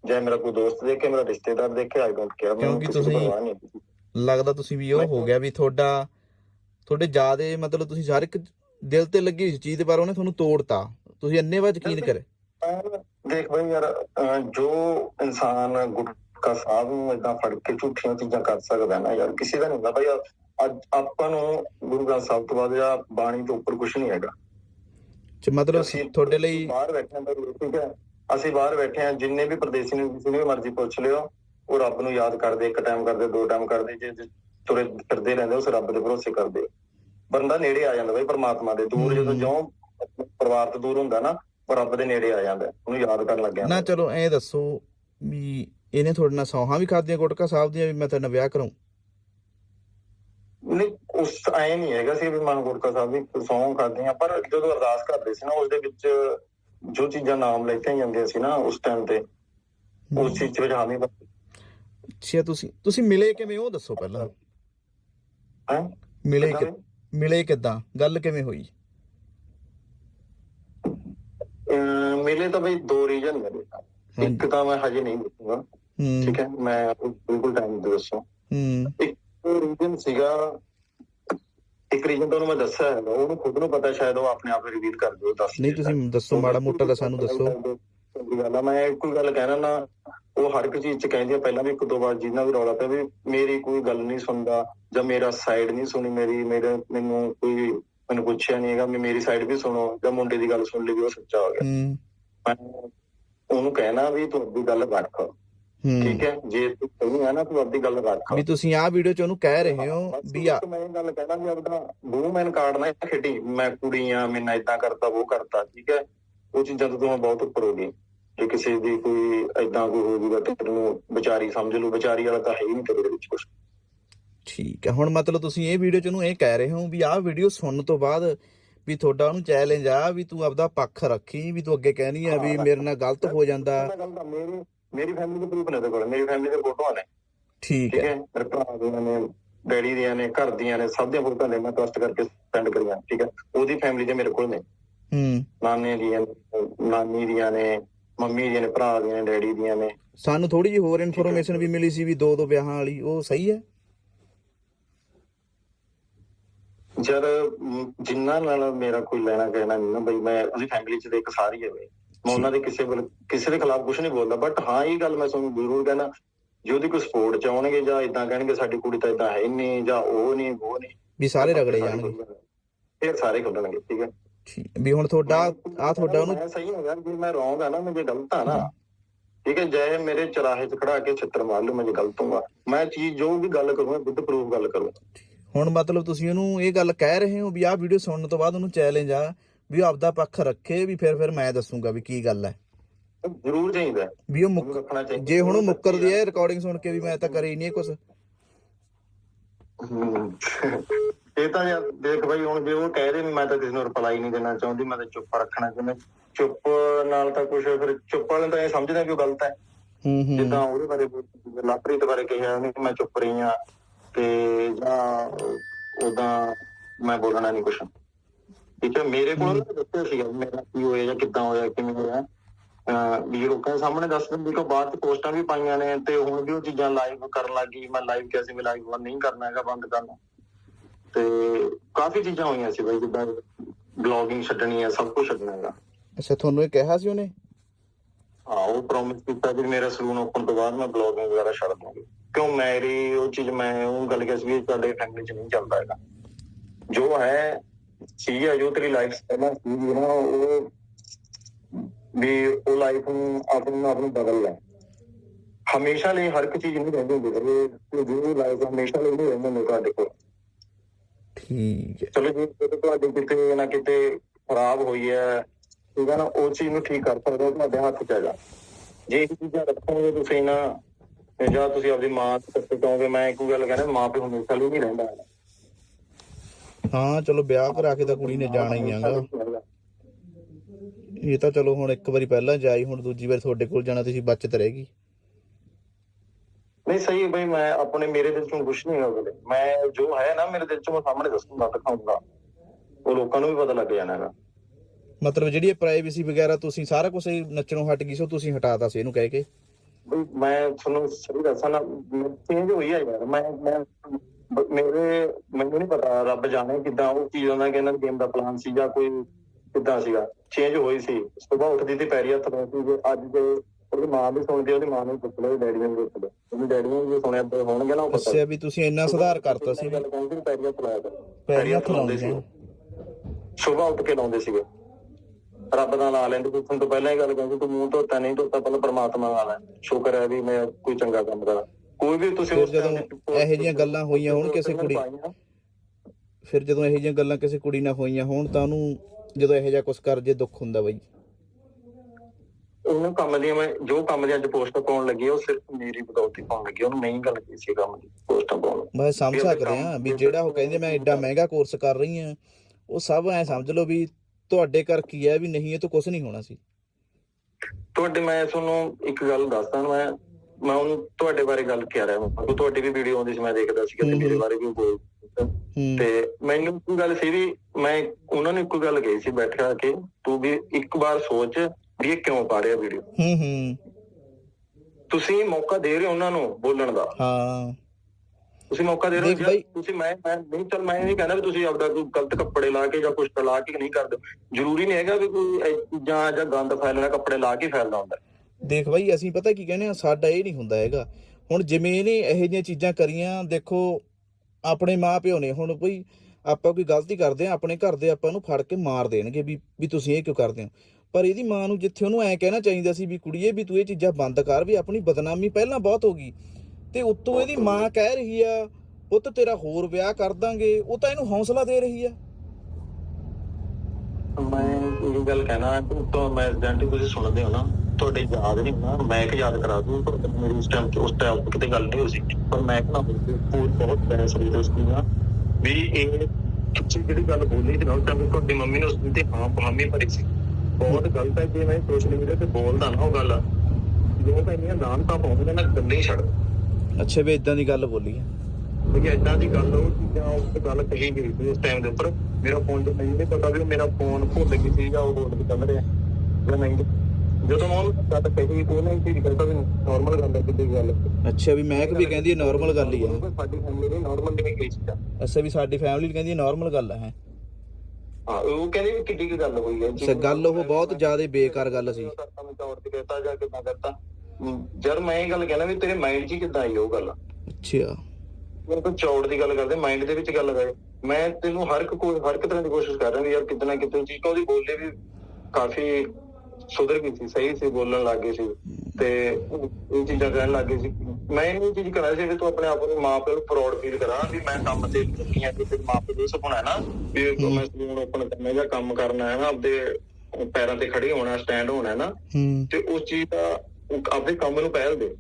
ਚਾਹੇ ਮੇਰਾ ਕੋਈ ਦੋਸਤ ਦੇਖੇ ਮੇਰਾ ਰਿਸ਼ਤੇਦਾਰ ਦੇਖੇ ਆਈ ਡੋਂਟ ਕੇਅਰ ਕਿਉਂਕਿ ਤੁਸੀਂ- ਲੱਗਦਾ ਤੁਸੀਂ ਵੀ ਉਹ ਹੋ ਗਿਆ ਵੀ ਤੁਹਾਡਾ ਤੁਹਾਡੇ ਜਿਆਦੇ ਮਤਲਬ ਤੁਸੀਂ ਹਰ ਇੱਕ ਦਿਲ ਤੇ ਲੱਗੀ ਹੋਈ ਚੀਜ਼ ਦੇ ਪਰ ਉਹਨੇ ਤੁਹਾਨੂੰ ਤੋੜਤਾ। ਤੁਸੀਂ ਇੰਨੇ ਵਾ ਯਕੀਨ ਕਰੇ। ਦੇਖ ਬਈ ਯਾਰ ਜੋ ਇਨਸਾਨ ਗੁਟਕਾ ਸਾਹਿਬ ਨੂੰ ਇਦਾਂ ਫੜ ਕੇ ਝੂਠੀਆਂ ਚੀਜ਼ਾਂ ਕਰ ਸਕਦਾ ਨਾ ਯਾਰ ਕਿਸੇ ਦਾ ਨਹੀਂ ਹੁੰਦਾ। ਬਈ ਅੱਜ ਆਪਾਂ ਨੂੰ ਗੁਰੂ ਗ੍ਰੰਥ ਸਾਹਿਬ ਤੋਂ ਬਾਅਦ ਜਾਂ ਬਾਣੀ ਤੋਂ ਉੱਪਰ ਕੁਝ ਨਹੀਂ ਹੈਗਾ। ਚ ਮਤਲਬ ਅਸੀਂ ਤੁਹਾਡੇ ਲਈ ਬਾਹਰ ਬੈਠੇ ਹਾਂ ਤਾਂ ਠੀਕ ਹੈ। ਅਸੀਂ ਬਾਹਰ ਬੈਠੇ ਹਾਂ ਜਿੰਨੇ ਵੀ ਪ੍ਰਦੇਸੀ ਨੇ ਕਿਸੇ ਨੂੰ ਵੀ ਮਰਜ਼ੀ ਪੁੱਛ ਲਿਓ। ਉਹ ਰੱਬ ਨੂੰ ਯਾਦ ਕਰਦੇ ਇੱਕ ਟਾਈਮ ਕਰਦੇ ਦੋ ਟਾਈਮ ਕਰਦੇ ਜੇ ਤੁਰੇ ਫਿਰਦੇ ਰਹਿੰਦੇ ਉਸ ਰੱਬ ਦੇ ਭਰੋਸੇ ਕਰਦੇ। ਬੰਦਾ ਨੇੜੇ ਆ ਜਾਂਦਾ ਬਈ ਪਰਮਾਤਮਾ ਦੇ ਦੂਰ ਜਦੋਂ। ਜਿਉਂ ਪਰਿਵਾਰ ਤੋਂ ਦੂਰ ਹੁੰਦਾ ਨਾ ਉਹ ਰੱਬ ਦੇ ਨੇੜੇ ਆ ਜਾਂਦਾ ਉਹਨੂੰ ਯਾਦ ਕਰਨ ਲੱਗ ਨਾ ਜਾਂਦਾ ਚਲੋ ਐ ਦੱਸੋ ਵੀ ਇਹਨੇ ਤੁਹਾਡੇ ਨਾਲ ਸੌਹਾਂ ਵੀ ਖਾਦੀਆਂ ਗੁਟਕਾ ਸਾਹਿਬ ਦੀਆਂ ਵੀ ਮੈਂ ਤੇਰੇ ਨਾਲ ਵਿਆਹ ਕਰਾਂ ਨਹੀਂ ਉਸ ਐ ਨਹੀਂ ਹੈਗਾ ਸੀ ਵੀ ਮਨ ਗੁਰਕਾ ਸਾਹਿਬ ਵੀ ਸੌਂ ਕਰਦੇ ਆ ਪਰ ਜਦੋਂ ਅਰਦਾਸ ਕਰਦੇ ਸੀ ਨਾ ਉਸ ਦੇ ਵਿੱਚ ਜੋ ਚੀਜ਼ਾਂ ਨਾਮ ਲੈ ਕੇ ਜਾਂਦੀਆਂ ਸੀ ਨਾ ਉਸ ਟਾਈਮ ਤੇ ਉਸ ਚੀਜ਼ ਵਿੱਚ ਹਾਮੀ ਅੱਛਾ ਤੁਸੀਂ? ਤੁਸੀਂ ਮਿਲੇ ਕਿਵੇਂ ਉਹ ਦੱਸੋ ਪਹਿਲਾਂ। ਹੈ? ਮਿਲੇ ਕਿ ਮਿਲੇ ਕਿਦਾਂ? ਗੱਲ ਕਿਵੇਂ ਹੋਈ? ਮਿਲੇ ਤਾਂ ਬਈ ਦੋ ਰੀਜਨ ਮੇਰੇ ਇੱਕ ਤਾਂ ਮੈਂ ਹਜੇ ਨਹੀਂ ਦੱਸੂਗਾ। ਠੀਕ ਹੈ ਮੈਂ ਬਿਲਕੁਲ ਟਾਈਮ ਤੇ ਦੱਸੂ। ਹੂੰ। ਇੱਕ ਰੀਜਨ ਸੀਗਾ। ਇੱਕ ਰੀਜਨ ਤੁਹਾਨੂੰ ਮੈਂ ਦੱਸਿਆ ਹੈ ਉਹਨੂੰ ਖੁਦ ਨੂੰ ਪਤਾ ਸ਼ਾਇਦ ਉਹ ਆਪਣੇ ਆਪ ਰਿਵੀਲ ਕਰ ਦਿਓ ਦੱਸ ਨਹੀਂ ਤੁਸੀਂ ਦੱਸੋ ਮਾੜਾ ਮੋਟਾ ਤਾਂ ਸਾਨੂੰ ਦੱਸੋ। ਗੱਲ ਮੈਂ ਹੀ ਗੱਲ ਕਹਿਣਾ ਨਾ ਉਹ ਹਰ ਇੱਕ ਚੀਜ਼ ਚ ਕਹਿੰਦੀ ਆ ਪਹਿਲਾਂ ਵੀ ਇੱਕ ਦੋ ਵਾਰ ਜਿੰਨਾ ਵੀ ਰੌਲਾ ਪਿਆ ਵੀ ਮੇਰੀ ਕੋਈ ਗੱਲ ਨਹੀਂ ਸੁਣਦਾ ਜਾਂ ਮੇਰਾ ਸਾਈਡ ਨਹੀਂ ਸੁਣੀ ਮੇਰੀ ਮੇਰੇ ਮੈਨੂੰ ਕੋਈ ਮੈਨੂੰ ਪੁੱਛਿਆ ਨਹੀਂ ਹੈਗਾ ਵੀ ਮੇਰੀ ਸਾਈਡ ਵੀ ਸੁਣੋ ਜਾਂ ਮੁੰਡੇ ਦੀ ਗੱਲ ਸੁਣ ਲਈ ਵੀ ਉਹ ਸੱਚਾ ਹੋ ਗਿਆ। ਹੂੰ। ਮੈਂ ਉਹਨੂੰ ਕਹਿਣਾ ਵੀ ਤੂੰ ਆਪਣੀ ਗੱਲ ਰੱਖ। ਠੀਕ ਹੂੰ? ਜੇ ਤੂੰ ਸਹੀ ਹੈ ਨਾ ਤੂੰ ਆਪਣੀ ਗੱਲ ਰੱਖ। ਵੀ ਤੁਸੀਂ ਆਹ ਵੀਡੀਓ ਚ ਉਹਨੂੰ ਕਹਿ ਰਹੇ ਹੋ ਵੀ ਆ ਮੈਂ ਇਹ ਗੱਲ ਕਹਿਣਾ ਵੀ ਆਪਣਾ ਵੂਮੈਨ ਕਾਰਡ ਨਾ ਖੇਡੀ। ਮੈਂ ਕੁੜੀ ਆ ਮੈਨਾਂ ਇਦਾਂ ਕਰਤਾ ਉਹ ਕਰਤਾ ਠੀਕ ਹੈ? ਉਹ ਚੀਜ਼ਾਂ ਤੋਂ ਤੂੰ ਬਹੁਤ ਉੱਪਰ ਹੋ ਗਈ। ਜੇ ਕਿਸੇ ਦੀ ਕੋਈ ਇਦਾਂ ਕੋਈ ਹੋ ਜੂਗਾ ਤੇ ਤੈਨੂੰ ਵਿਚਾਰੀ ਸਮਝ ਲਓ ਵਿਚਾਰੀ ਵਾਲਾ ਤਾਂ ਹੈ ਹੀ ਨਹੀਂ ਤੇਰੇ ਵਿੱਚ ਕੁਝ ਠੀਕ ਹੈ ਹੁਣ ਮਤਲਬ ਤੁਸੀਂ ਇਹ ਵੀਡੀਓ ਚ ਉਹਨੂੰ ਇਹ ਕਹਿ ਰਹੇ ਹੋ ਵੀ ਆਹ ਵੀਡੀਓ ਸੁਣਨ ਤੋਂ ਬਾਅਦ ਵੀ ਤੁਹਾਡਾ ਉਹਨੂੰ ਚੈਲੰਜ ਆ ਵੀ ਤੂੰ ਆਪਦਾ ਪੱਖ ਰੱਖੀ ਵੀ ਤੂੰ ਅੱਗੇ ਕਹਿਣੀ ਆ ਵੀ ਮੇਰੇ ਨਾਲ ਗਲਤ ਹੋ ਜਾਂਦਾ। ਮੇਰੀ ਮੇਰੀ ਫੈਮਿਲੀ ਦੇ ਪ੍ਰੂਫ ਨੇ ਤੇ ਕੋਲ ਮੇਰੀ ਫੈਮਿਲੀ ਦੇ ਫੋਟੋਆਂ ਨੇ। ਠੀਕ ਹੈ। ਮੇਰੇ ਭਰਾ ਦੀਆਂ ਨੇ ਡੈਡੀ ਦੀਆਂ ਨੇ ਘਰ ਦੀਆਂ ਨੇ ਸਭ ਦੀਆਂ ਫੋਟੋਆਂ ਨੇ ਮੈਂ ਟਰਸਟ ਕਰਕੇ ਸੈਂਡ ਕਰੀਆਂ ਠੀਕ ਹੈ। ਉਹਦੀ ਫੈਮਿਲੀ ਦੇ ਮੇਰੇ ਕੋਲ ਨੇ। ਹੂੰ। ਨਾਨੇ ਦੀਆਂ ਨਾਨੀ ਦੀਆਂ ਨੇ ਮੰਮੀ ਦੀਆਂ ਨੇ ਭਰਾ ਦੀਆਂ ਨੇ ਡੈਡੀ ਦੀਆਂ ਨੇ। ਸਾਨੂੰ ਥੋੜੀ ਜਿਹੀ ਹੋਰ ਇਨਫੋਰਮੇਸ਼ਨ ਵੀ ਮਿਲੀ ਸੀ ਵੀ ਦੋ ਦੋ ਵਿਆਹਾਂ ਵਾਲੀ ਉਹ ਸਹੀ ਹੈ? ਜਦ ਮ, ਜਿਨ੍ਹਾਂ ਨਾਲ ਮੇਰਾ ਕੋਈ ਲੈਣਾ ਕਹਿਣਾ ਨਹੀਂ ਨਾ ਬਈ ਮੈਂ ਉਹਦੀ ਫੈਮਿਲੀ ਚ ਦੇ ਇੱਕ ਸਾਰੀ ਹੈ ਬਈ। ਮੈਂ ਉਹਨਾਂ ਦੇ ਕਿਸੇ ਵੱਲ ਕਿਸੇ ਦੇ ਖਿਲਾਫ ਕੁਝ ਨਹੀਂ ਬੋਲਦਾ ਬਟ ਹਾਂ ਇਹ ਗੱਲ ਮੈਂ ਤੁਹਾਨੂੰ ਜ਼ਰੂਰ ਕਹਿਣਾ ਜੇ ਉਹਦੀ ਕੋਈ ਸਪੋਰਟ ਚ ਆਉਣਗੇ ਜਾਂ ਇਦਾਂ ਕਹਿਣਗੇ ਸਾਡੀ ਕੁੜੀ ਤਾਂ ਇਦਾਂ ਹੈ ਹੀ ਨਹੀਂ ਜਾਂ ਉਹ ਨਹੀਂ ਉਹ ਨਹੀਂ ਵੀ ਸਾਰੇ ਰਗੜੇ ਜਾਣਗੇ। ਫਿਰ ਸਾਰੇ ਖੁੱਲਣਗੇ ਠੀਕ ਹੈ। ਠੀਕ ਵੀ ਹੁਣ ਤੁਹਾਡਾ ਆ ਤੁਹਾਡਾ ਉਹਨੂੰ ਮੈਂ ਸਹੀ ਹੈਗਾ ਜੇ ਮੈਂ ਰੋਂਗ ਆ ਨਾ ਮੈਂ ਜੇ ਗਲਤ ਆ ਨਾ। ਠੀਕ ਹੈ ਜੈ ਮੇਰੇ ਚਰਾਹੇ 'ਚ ਖੜਾ ਕੇ ਛਿੱਤਰ ਮਾਰ ਲਓ ਮੈਂ ਜੇ ਗਲਤ ਹੂੰਗਾ ਮੈਂ ਚੀਜ਼ ਜੋ ਵੀ ਗੱਲ ਕਰੂੰਗਾ ਵਿਦ ਪ੍ਰੂਫ ਗੱਲ ਕਰੂੰਗਾ ਹੁਣ ਮਤਲਬ ਤੁਸੀਂ ਉਹਨੂੰ ਇਹ ਗੱਲ ਕਹਿ ਰਹੇ ਹੋ ਵੀ ਆਹ ਵੀਡੀਓ ਸੁਣਨ ਤੋਂ ਬਾਅਦ ਉਹਨੂੰ ਚੈਲੰਜ ਆ ਵੀ ਆਪਦਾ ਪੱਖ ਰੱਖੇ ਵੀ ਫਿਰ ਫਿਰ ਮੈਂ ਦੱਸੂਗਾ ਵੀ ਕੀ ਗੱਲ ਹੈ। ਜ਼ਰੂਰ ਚਾਹੀਦਾ। ਵੀ ਉਹ ਮੁੱਕ ਰੱਖਣਾ ਚਾਹੀਦਾ ਜੇ ਹੁਣ ਉਹ ਮੁੱਕਰਦੀ ਹੈ ਰਿਕਾਰਡਿੰਗ ਸੁਣ ਕੇ ਵੀ ਮੈਂ ਤਾਂ ਕਰੀ ਨਹੀਂ ਕੁਝ। ਇਹ ਤਾਂ ਯਾਰ ਦੇਖ ਬਈ ਹੁਣ ਜੇ ਉਹ ਕਹਿ ਰਹੇ ਮੈਂ ਤਾਂ ਕਿਸੇ ਨੂੰ ਰਿਪਲਾਈ ਨਹੀਂ ਦੇਣਾ ਚਾਹੁੰਦੀ ਮੈਂ ਤਾਂ ਚੁੱਪ ਰੱਖਣਾ ਚਾਹੁੰਦਾ ਚੁੱਪ ਨਾਲ ਤਾਂ ਕੁਝ ਫਿਰ ਚੁੱਪ ਵਾਲੇ ਤਾਂ ਇਹ ਸਮਝਦੇ ਕਿ ਉਹ ਗਲਤ ਹੈ। ਹੂੰ ਹੂੰ। ਜਿੱਦਾਂ ਉਹਦੇ ਬਾਰੇ ਲਾਪਰੀਤ ਬਾਰੇ ਕਿਹਾ ਉਹਨੇ ਮੈਂ ਚੁੱਪ ਰਹੀ ਆ ਤੇ ਜਾਂ ਉਦਾਂ ਮੈਂ ਬੋਲਣਾ ਨਹੀਂ ਕੁਛ। ਠੀਕ ਹੈ ਮੇਰੇ ਕੋਲ ਦੱਸਿਆ ਸੀਗਾ ਮੇਰਾ ਕੀ ਹੋਇਆ ਜਾਂ ਕਿੱਦਾਂ ਹੋਇਆ ਕਿਵੇਂ ਹੋਇਆ। ਵੀ ਲੋਕਾਂ ਦੇ ਸਾਹਮਣੇ ਦੱਸ ਦਿੰਦੀ ਕਿ ਬਾਅਦ ਚ ਪੋਸਟਾਂ ਵੀ ਪਾਈਆਂ ਨੇ ਤੇ ਹੁਣ ਵੀ ਉਹ ਚੀਜ਼ਾਂ ਲਾਈਵ ਕਰਨ ਲੱਗੀ ਮੈਂ ਲਾਈਵ ਕਿਹਾ ਸੀ ਵੀ ਲਾਈਵ ਨਹੀਂ ਕਰਨਾ ਹੈਗਾ ਬੰਦ ਕਰਨਾ। ਤੇ ਕਾਫੀ ਚੀਜ਼ਾਂ ਹੋਈਆਂ ਸੀ ਬਾਈ ਜਿੱਦਾਂ ਬਲੌਗਿੰਗ ਛੱਡਣੀ ਹੈ ਸਭ ਕੁਝ ਛੱਡਣਾ ਹੈਗਾ ਅੱਛਾ ਤੁਹਾਨੂੰ ਇਹ ਕਿਹਾ ਸੀ ਉਹਨੇ? ਹਾਂ ਉਹ ਪ੍ਰੋਮਿਸ ਕੀਤਾ ਕਿ ਮੇਰਾ ਸਲੂਨ ਓਪਨ ਤੋਂ ਬਾਅਦ ਮੈਂ ਬਲੌਗਿੰਗ ਵਗੈਰਾ ਛੱਡ ਦੂੰਗੀ। ਕਿਉਂ ਮੇਰੀ ਉਹ ਚੀਜ਼ ਮੈਂ ਉਹ ਗੱਲ ਕਿਹਾ ਸੀ ਵੀ ਤੁਹਾਡੇ ਫੈਮਿਲੀ 'ਚ ਨਹੀਂ ਚੱਲਦਾ ਹੈਗਾ। ਜੋ ਹੈ ਚੀਜ਼ ਹੈ ਜੋ ਤੇਰੀ ਲਾਈਫ ਪਹਿਲਾਂ ਸੀ ਨਾ ਉਹ ਵੀ ਉਹ ਲਾਈਫ ਨੂੰ ਆਪਣੀ ਆਪ ਨੂੰ ਬਦਲ ਲੈ। ਹਮੇਸ਼ਾ ਲਈ ਹਰ ਇੱਕ ਚੀਜ਼ ਨਹੀਂ ਰਹਿੰਦੀ ਹੁੰਦੀ ਤੇ ਜੋ ਲਾਈਫ ਹਮੇਸ਼ਾ ਲਈ ਨਹੀਂ ਰਹਿੰਦੀ ਹੁੰਦੀ ਤੁਹਾਡੇ ਕੋਲ। ਠੀਕ ਹੈ। ਚਲੋ ਜੀ ਜੇ ਤੁਹਾਡੇ ਕਿਤੇ ਨਾ ਕਿਤੇ ਖਰਾਬ ਹੋਈ ਹੈ ਠੀਕ ਹੈ ਨਾ ਉਹ ਚੀਜ਼ ਨੂੰ ਠੀਕ ਕਰ ਸਕਦੇ ਹੋ ਤੁਹਾਡੇ ਹੱਥ 'ਚ ਹੈਗਾ ਜੇ। ਇਹ ਚੀਜ਼ਾਂ ਰੱਖੋਗੇ ਤੁਸੀਂ ਨਾ ਜਾਂ ਤੁਸੀਂ ਆਪਣੀ ਮਾਂ ਤੇ ਕਹੋਗੇ ਮੈਂ ਇੱਕ ਗੱਲ ਕਹਿੰਦਾ ਮਾਂ ਪਿਓ ਹਮੇਸ਼ਾ ਲਈ ਨਹੀਂ ਰਹਿੰਦਾ। ਹਾਂ ਚਲੋ ਵਿਆਹ ਕਰਾ ਕੇ ਤਾਂ ਕੁੜੀ ਨੇ ਜਾਣਾ ਹੀ ਆਗਾ ਇਹ ਤਾਂ ਚਲੋ ਹੁਣ ਇੱਕ ਵਾਰੀ ਪਹਿਲਾਂ ਜਾਈ ਹੁਣ ਦੂਜੀ ਵਾਰ ਤੁਹਾਡੇ ਕੋਲ ਜਾਣਾ ਤੁਸੀਂ ਬਚਤ ਰਹੇਗੀ। ਨਹੀਂ ਸਹੀ ਬਈ ਮੈਂ ਆਪਣੇ ਮੇਰੇ ਦਿਲ ਚੋਂ ਕੁਛ ਨਹੀਂ ਹੋਵੇ। ਮੈਂ ਜੋ ਹੈ ਨਾ ਮੇਰੇ ਦਿਲ ਚੋਂ ਮੈਂ ਸਾਹਮਣੇ ਦੱਸੂਗਾ ਦਿਖਾਉਂਗਾ। ਉਹ ਲੋਕਾਂ ਨੂੰ ਵੀ ਪਤਾ ਲੱਗ ਜਾਣਾ ਹੈਗਾ। ਮਤਲਬ ਜਿਹੜੀ ਪ੍ਰਾਈਵੇਸੀ ਵਗੈਰਾ ਤੁਸੀਂ ਸਾਰਾ ਕੁਝ ਨੱਚਣੋਂ ਹਟ ਗਈ ਸੋ ਤੁਸੀਂ ਹਟਾਤਾ ਸੀ ਇਹਨੂੰ ਕਹਿ ਕੇ? ਬਈ ਮੈਂ ਤੁਹਾਨੂੰ ਸਹੀ ਦੱਸਾਂ ਨਾ ਚੇਂਜ ਹੋਈ ਹੈ ਯਾਰ। ਮੈਂ ਮੈਂ ਮੇਰੇ ਮੈਨੂੰ ਨਹੀਂ ਪਤਾ ਰੱਬ ਜਾਣੇ ਕਿਦਾਂ ਉਹ ਚੀਜ਼ ਉਹਨਾਂ ਕਹਿੰਦਾ ਗੇਮ ਦਾ ਪਲਾਨ ਸੀ ਜਾਂ ਕੋਈ ਕਿਦਾਂ ਸੀਗਾ। ਚੇਂਜ ਹੋਈ ਸੀ। ਸਵੇਰ ਉੱਠਦੀ ਤੇ ਪੈਰੀ ਹੱਥ ਪਾਉਂਦੀ ਅੱਜ ਦੇ ਉਹਦੀ ਮਾਂ ਵੀ ਸੁਣਦੀ ਉਹਦੀ ਮਾਂ ਨੂੰ ਪੁੱਛ ਲਓ ਡੈਡੀ ਨੂੰ ਪੁੱਛ ਲਓ। ਉਹਦੀ ਡੈਡੀ ਨੂੰ ਵੀ ਸੁਣਿਆ ਤੇ ਹੋਣਗੇ ਨਾ ਉਹ ਪਤਾ। ਦੱਸਿਆ ਵੀ ਤੁਸੀਂ ਇੰਨਾ ਸੁਧਾਰ ਕਰਤਾ ਸੀ ਗੱਲ ਕਹਿੰਦੀ ਪੈਰੀ ਹੱਥ ਲਾਇਆ ਕਰ। ਪੈਰੀ ਹੱਥ ਲਾਉਂਦੇ ਸੀ। ਸਵੇਰ ਉੱਠ ਕੇ ਲਾਉਂਦੇ ਸੀਗੇ। ਰੱਬ ਦਾ ਨਾਂ ਲੈਂਦੇ ਸੀ ਤੋਂ ਪਹਿਲਾਂ ਹੀ ਗੱਲ ਕਹਿੰਦੇ ਤੂੰ ਮੂੰਹ ਧੋਤਾ ਨਹੀਂ ਧੋਤਾ ਪਹਿਲਾਂ ਪਰਮਾਤਮਾ ਨਾਲ ਹੈ ਸ਼ੁਕਰ ਹੈ ਵੀ ਮੈਂ ਕੋਈ ਚੰਗਾ ਕੰਮ ਕਰਾਂ। ਕੋਈ ਵੀ ਤੁਸੀਂ ਉਸ ਜਦੋਂ ਇਹੋ ਜਿਹੀਆਂ ਗੱਲਾਂ ਹੋਈਆਂ ਹੋਣ ਕਿਸੇ ਕੁੜੀ ਫਿਰ ਜਦੋਂ ਇਹੋ ਜਿਹੀਆਂ ਗੱਲਾਂ ਕਿਸੇ ਕੁੜੀ ਨਾਲ ਹੋਈਆਂ ਹੋਣ ਤਾਂ ਉਹਨੂੰ ਜਦੋਂ ਇਹੋ ਜਿਹਾ ਕੁਝ ਕਰ ਜੇ ਦੁੱਖ ਹੁੰਦਾ ਬਈ। ਉਹਨੂੰ ਕੰਮ ਦੀਆਂ ਮੈਂ ਜੋ ਕੰਮ ਦੀਆਂ ਅੱਜ ਪੋਸਟਾਂ ਪਾਉਣ ਲੱਗੀ ਉਹ ਸਿਰਫ ਮੇਰੀ ਬਦੌਲਤੀ ਪਾਉਣ ਲੱਗੀ ਉਹਨੂੰ ਨਹੀਂ ਗੱਲ ਕੀਤੀ ਸੀ ਕੰਮ ਦੀ ਪੋਸਟਾਂ ਪਾਉਣ। ਮੈਂ ਸਮਝ ਸਕ ਰਿਹਾ ਵੀ ਜਿਹੜਾ ਉਹ ਕਹਿੰਦੇ ਮੈਂ ਐਡਾ ਮਹਿੰਗਾ ਕੋਰਸ ਕਰ ਰਹੀ ਹਾਂ ਉਹ ਸਭ ਐ ਸਮਝ ਲਓ ਵੀ ਤੁਹਾਡੇ ਕਰ ਕੀ ਹੈ ਵੀ ਨਹੀਂ ਇਹ ਤਾਂ ਕੁਝ ਨਹੀਂ ਹੋਣਾ ਸੀ। ਤੁਹਾਡੇ ਮੈਂ ਤੁਹਾਨੂੰ ਇੱਕ ਗੱਲ ਦੱਸਦਾ ਮੈਂ ਮੈਂ ਉਹਨੂੰ ਤੁਹਾਡੇ ਬਾਰੇ ਗੱਲ ਕਰ ਰਿਹਾ ਹਾਂ ਉਹ ਤੁਹਾਡੀ ਵੀ ਵੀਡੀਓ ਆਉਂਦੀ ਸੀ ਮੈਂ ਦੇਖਦਾ ਸੀ ਕਿ। ਮੇਰੇ ਬਾਰੇ ਵੀ ਬੋਲ ਤੇ ਮੈਨੂੰ ਇੱਕ ਗੱਲ ਸੀ ਵੀ ਮੈਂ ਉਹਨਾਂ ਨੇ ਇੱਕ ਗੱਲ ਕਹੀ ਸੀ ਬੈਠਾ ਕੇ ਤੂੰ ਵੀ ਇੱਕ ਵਾਰ ਸੋਚ ਵੀ ਇਹ ਕਿਉਂ ਪਾ ਰਿਹਾ ਵੀਡੀਓ? ਹੂੰ ਹੂੰ। ਤੁਸੀਂ ਮੌਕਾ ਦੇ ਰਹੇ ਹੋ ਉਹਨਾਂ ਨੂੰ ਬੋਲਣ ਦਾ। ਹਾਂ। ਤੁਸੀਂ ਮੌਕਾ ਦੇ ਰਹੇ ਦੇਖ ਹੋ ਬਾਈ- ਜੇ ਤੁਸੀਂ ਮੈਂ ਮੈਂ ਨਹੀਂ ਚੱਲ ਮੈਂ ਇਹ ਨਹੀਂ ਕਹਿੰਦਾ ਵੀ ਤੁਸੀਂ ਆਪਦਾ ਕੋਈ ਗਲਤ ਕੱਪੜੇ ਲਾ ਕੇ ਜਾਂ ਕੁਛ ਲਾ ਕੇ ਨਹੀਂ ਕਰਦੇ। ਜ਼ਰੂਰੀ ਨਹੀਂ ਹੈਗਾ ਵੀ ਕੋਈ ਇਹ ਚੀਜ਼ਾਂ ਜਾਂ ਗੰਦ ਫੈਲਣਾ ਕੱਪੜੇ ਲਾ ਕੇ ਹੀ ਫੈਲਦਾ ਹੁੰਦਾ। ਦੇਖ ਬਾਈ ਅਸੀਂ ਪਤਾ ਕੀ ਕਹਿੰਦੇ ਆ ਸਾਡਾ ਇਹ ਨਹੀਂ ਹੁੰਦਾ ਹੈਗਾ। ਹੁਣ ਜਿਵੇਂ ਇਹਨੇ ਇਹੋ ਜਿਹੀਆਂ ਚੀਜ਼ਾਂ ਕਰੀਆਂ ਦੇਖੋ ਆਪਣੇ ਮਾਪਿਓ ਨੇ। ਹੁਣ ਕੋਈ ਆਪਾਂ ਕੋਈ ਗਲਤੀ ਕਰਦੇ ਆ ਆਪਣੇ ਘਰ ਦੇ ਆਪਾਂ ਨੂੰ ਫੜ ਕੇ ਮਾਰ ਦੇਣਗੇ ਵੀ ਵੀ ਤੁਸੀਂ ਇਹ ਕਿਉਂ ਕਰਦੇ ਹੋ? ਪਰ ਇਹਦੀ ਮਾਂ ਨੂੰ ਜਿੱਥੇ ਉਹਨੂੰ ਐ ਕਹਿਣਾ ਚਾਹੀਦਾ ਸੀ ਵੀ ਕੁੜੀਏ ਵੀ ਤੂੰ ਇਹ ਚੀਜ਼ਾਂ ਬੰਦ ਕਰ ਵੀ ਆਪਣੀ ਬਦਨਾਮੀ ਪਹਿਲਾਂ ਬਹੁਤ ਹੋ ਗਈ। ਤੇ ਉੱਤੋਂ ਇਹਦੀ ਮਾਂ ਕਹਿ ਰਹੀ ਆ ਪੁੱਤ ਤੇਰਾ ਹੋਰ ਵਿਆਹ ਕਰ ਦਾਂਗੇ। ਉਹ ਤਾਂ ਇਹਨੂੰ ਹੌਸਲਾ ਦੇ ਰਹੀ ਆ। ਮੈਂ ਇਹ ਗੱਲ ਕਹਿਣਾ ਤੋਂ ਮੈਂ ਜੰਟੀ ਤੁਸੀਂ ਸੁਣਦੇ ਹੋ ਨਾ ਤੁਹਾਡੇ ਯਾਦ ਨਹੀਂ ਨਾ ਮੈਂ ਕਿ ਯਾਦ ਕਰਾ ਦੂੰ ਪਰ ਮੇਰੀ ਉਸ ਟਾਈਮ ਉਸ ਟਾਈਮ ਕਿਤੇ ਗੱਲ ਨਹੀਂ ਹੋਈ ਸੀ। ਪਰ ਮੈਂ ਕਿਹਾ ਬਹੁਤ ਬਹੁਤ ਬਹਿਸ ਹੋਈ ਉਸ ਦੀ ਨਾ ਵੀ ਇਹ ਤੁਸੀਂ ਜਿਹੜੀ ਗੱਲ ਬੋਲੀ ਸੀ ਨਾ ਉਸ ਟਾਈਮ ਤੁਹਾਡੀ ਮੰਮੀ ਨੇ ਉਸ ਤੇ ਹਾਂ ਹਾਮੀ ਭਰੀ ਸੀ। ਬਹੁਤ ਗਲਤ ਹੈ ਜੇ ਮੈਂ ਸੋਸ਼ਲ ਮੀਡੀਆ ਤੇ ਬੋਲਦਾ ਨਾ ਉਹ ਗੱਲ। ਜੋ ਤਾਂ ਇੰਨੀਆਂ ਨਾਮ ਤਾਂ ਪਾਉਂਦੇ ਨਾ ਹੀ ਛੱਡ ਅੱਛਾ ਵੀ ਇਦਾਂ ਦੀ ਗੱਲ ਬੋਲੀ ਆ। ਕਿ ਏਦਾਂ ਦੀ ਗੱਲ ਉਹ ਚੀਜ਼ਾਂ ਉਸ ਗੱਲ ਕਹੀ ਗਈ ਸੀ ਉਸ ਟਾਈਮ ਦੇ ਉੱਪਰ। ਮੇਰਾ ਫੋਨ ਤੇ ਨਹੀਂ ਪਤਾ ਵੀ ਉਹ ਮੇਰਾ ਫੋਨ ਭੁੱਲ ਗਈ ਸੀ ਜਾਂ ਉਹ ਬੋਲ ਕੇ ਚੱਲ ਰਿਹਾ। ਜਾਂ ਨਹੀਂ। ਜਦੋਂ ਮੈਂ ਉਹਨੂੰ ਗੱਲ ਕਹੀ ਉਹਨੇ ਇਹ ਚੀਜ਼ ਕਰਦਾ ਵੀ ਨਾਰਮਲ ਗੱਲ ਹੈ ਕਿਤੇ ਗੱਲ। ਅੱਛਾ ਵੀ ਮੈਂ ਵੀ ਕਹਿੰਦੀ ਨਾਰਮਲ ਗੱਲ ਹੀ ਆ। ਸਾਡੀ ਫੈਮਿਲੀ ਨਾਰਮਲ ਨਹੀਂ ਗਈ ਸੀ ਅੱਛਾ ਵੀ ਸਾਡੀ ਫੈਮਿਲੀ ਕਹਿੰਦੀ ਨਾਰਮਲ ਗੱਲ ਹੈ। ਹਾਂ ਉਹ ਕਹਿੰਦੀ ਵੀ ਕਿੱਡੀ ਕੀ ਗੱਲ ਹੋਈ ਹੈ ਅੱਛਾ ਗੱਲ ਉਹ ਬਹੁਤ ਜ਼ਿਆਦਾ ਬੇਕਾਰ ਗੱਲ ਸੀ। ਮੈਂ ਤੌਰ ਤੇ ਕਹਤਾ ਜਾਂ ਕਿੱਦਾਂ ਕਰਤਾ। ਜਦ ਮੈਂ ਇਹ ਗੱਲ ਕਹਿਣਾ ਵੀ ਤੇਰੇ ਮਾਈਂਡ 'ਚ ਕਿੱਦਾਂ ਆਈ ਉਹ ਗੱਲ। ਅੱਛਾ। ਮੈਂ ਤਾਂ ਚੌੜ ਦੀ ਗੱਲ ਕਰਦੇ ਮਾਈਂਡ ਦੇ ਵਿੱਚ ਗੱਲ ਕਰੇ। ਮੈਂ ਤੈਨੂੰ ਹਰ ਇੱਕ ਕੋਈ ਹਰ ਇੱਕ ਤਰ੍ਹਾਂ ਦੀ ਕੋਸ਼ਿਸ਼ ਕਰ ਰਿਹਾ ਵੀ ਯਾਰ ਕਿਤੇ ਨਾ ਕਿਤੇ ਚੀਜ਼ ਉਹਦੀ ਬੋਲੇ ਵੀ ਕਾਫੀ ਸੁਧਰ ਗਈ ਸੀ ਸਹੀ ਸੀ ਬੋਲਣ ਲੱਗ ਗਈ ਸੀ। ਤੇ ਇਹ ਚੀਜ਼ਾਂ ਕਰਨ ਲੱਗ ਗਈ ਸੀ। ਮੈਂ ਇਹ ਚੀਜ਼ ਕਰਾ ਸੀ ਤੂੰ ਆਪਣੇ ਆਪ ਨੂੰ ਮਾਂ ਪਿਓ ਨੂੰ ਪ੍ਰਾਊਡ ਫੀਲ ਕਰਾਂ ਵੀ ਮੈਂ ਕੰਮ ਤੇ ਲੱਗੀ ਆ ਕਿ ਤੇ ਮਾਂ ਪਿਓ ਨੂੰ ਸੁਪਨਾ ਹੈ ਨਾ। ਵੀ ਮੈਂ ਸਲੂਨ ਓਪਨ ਕਰਨਾ ਜਾਂ ਕੰਮ ਕਰਨਾ ਹੈ ਨਾ ਆਪਦੇ ਪੈਰਾਂ ਤੇ ਖੜੇ ਹੋਣਾ ਸਟੈਂਡ ਹੋਣਾ ਹੈ ਨਾ। ਤੇ ਉਸ ਚੀਜ਼ ਦਾ ਆਪਦੇ ਕੰਮ ਨੂੰ ਪਹਿਲ ਦੇ।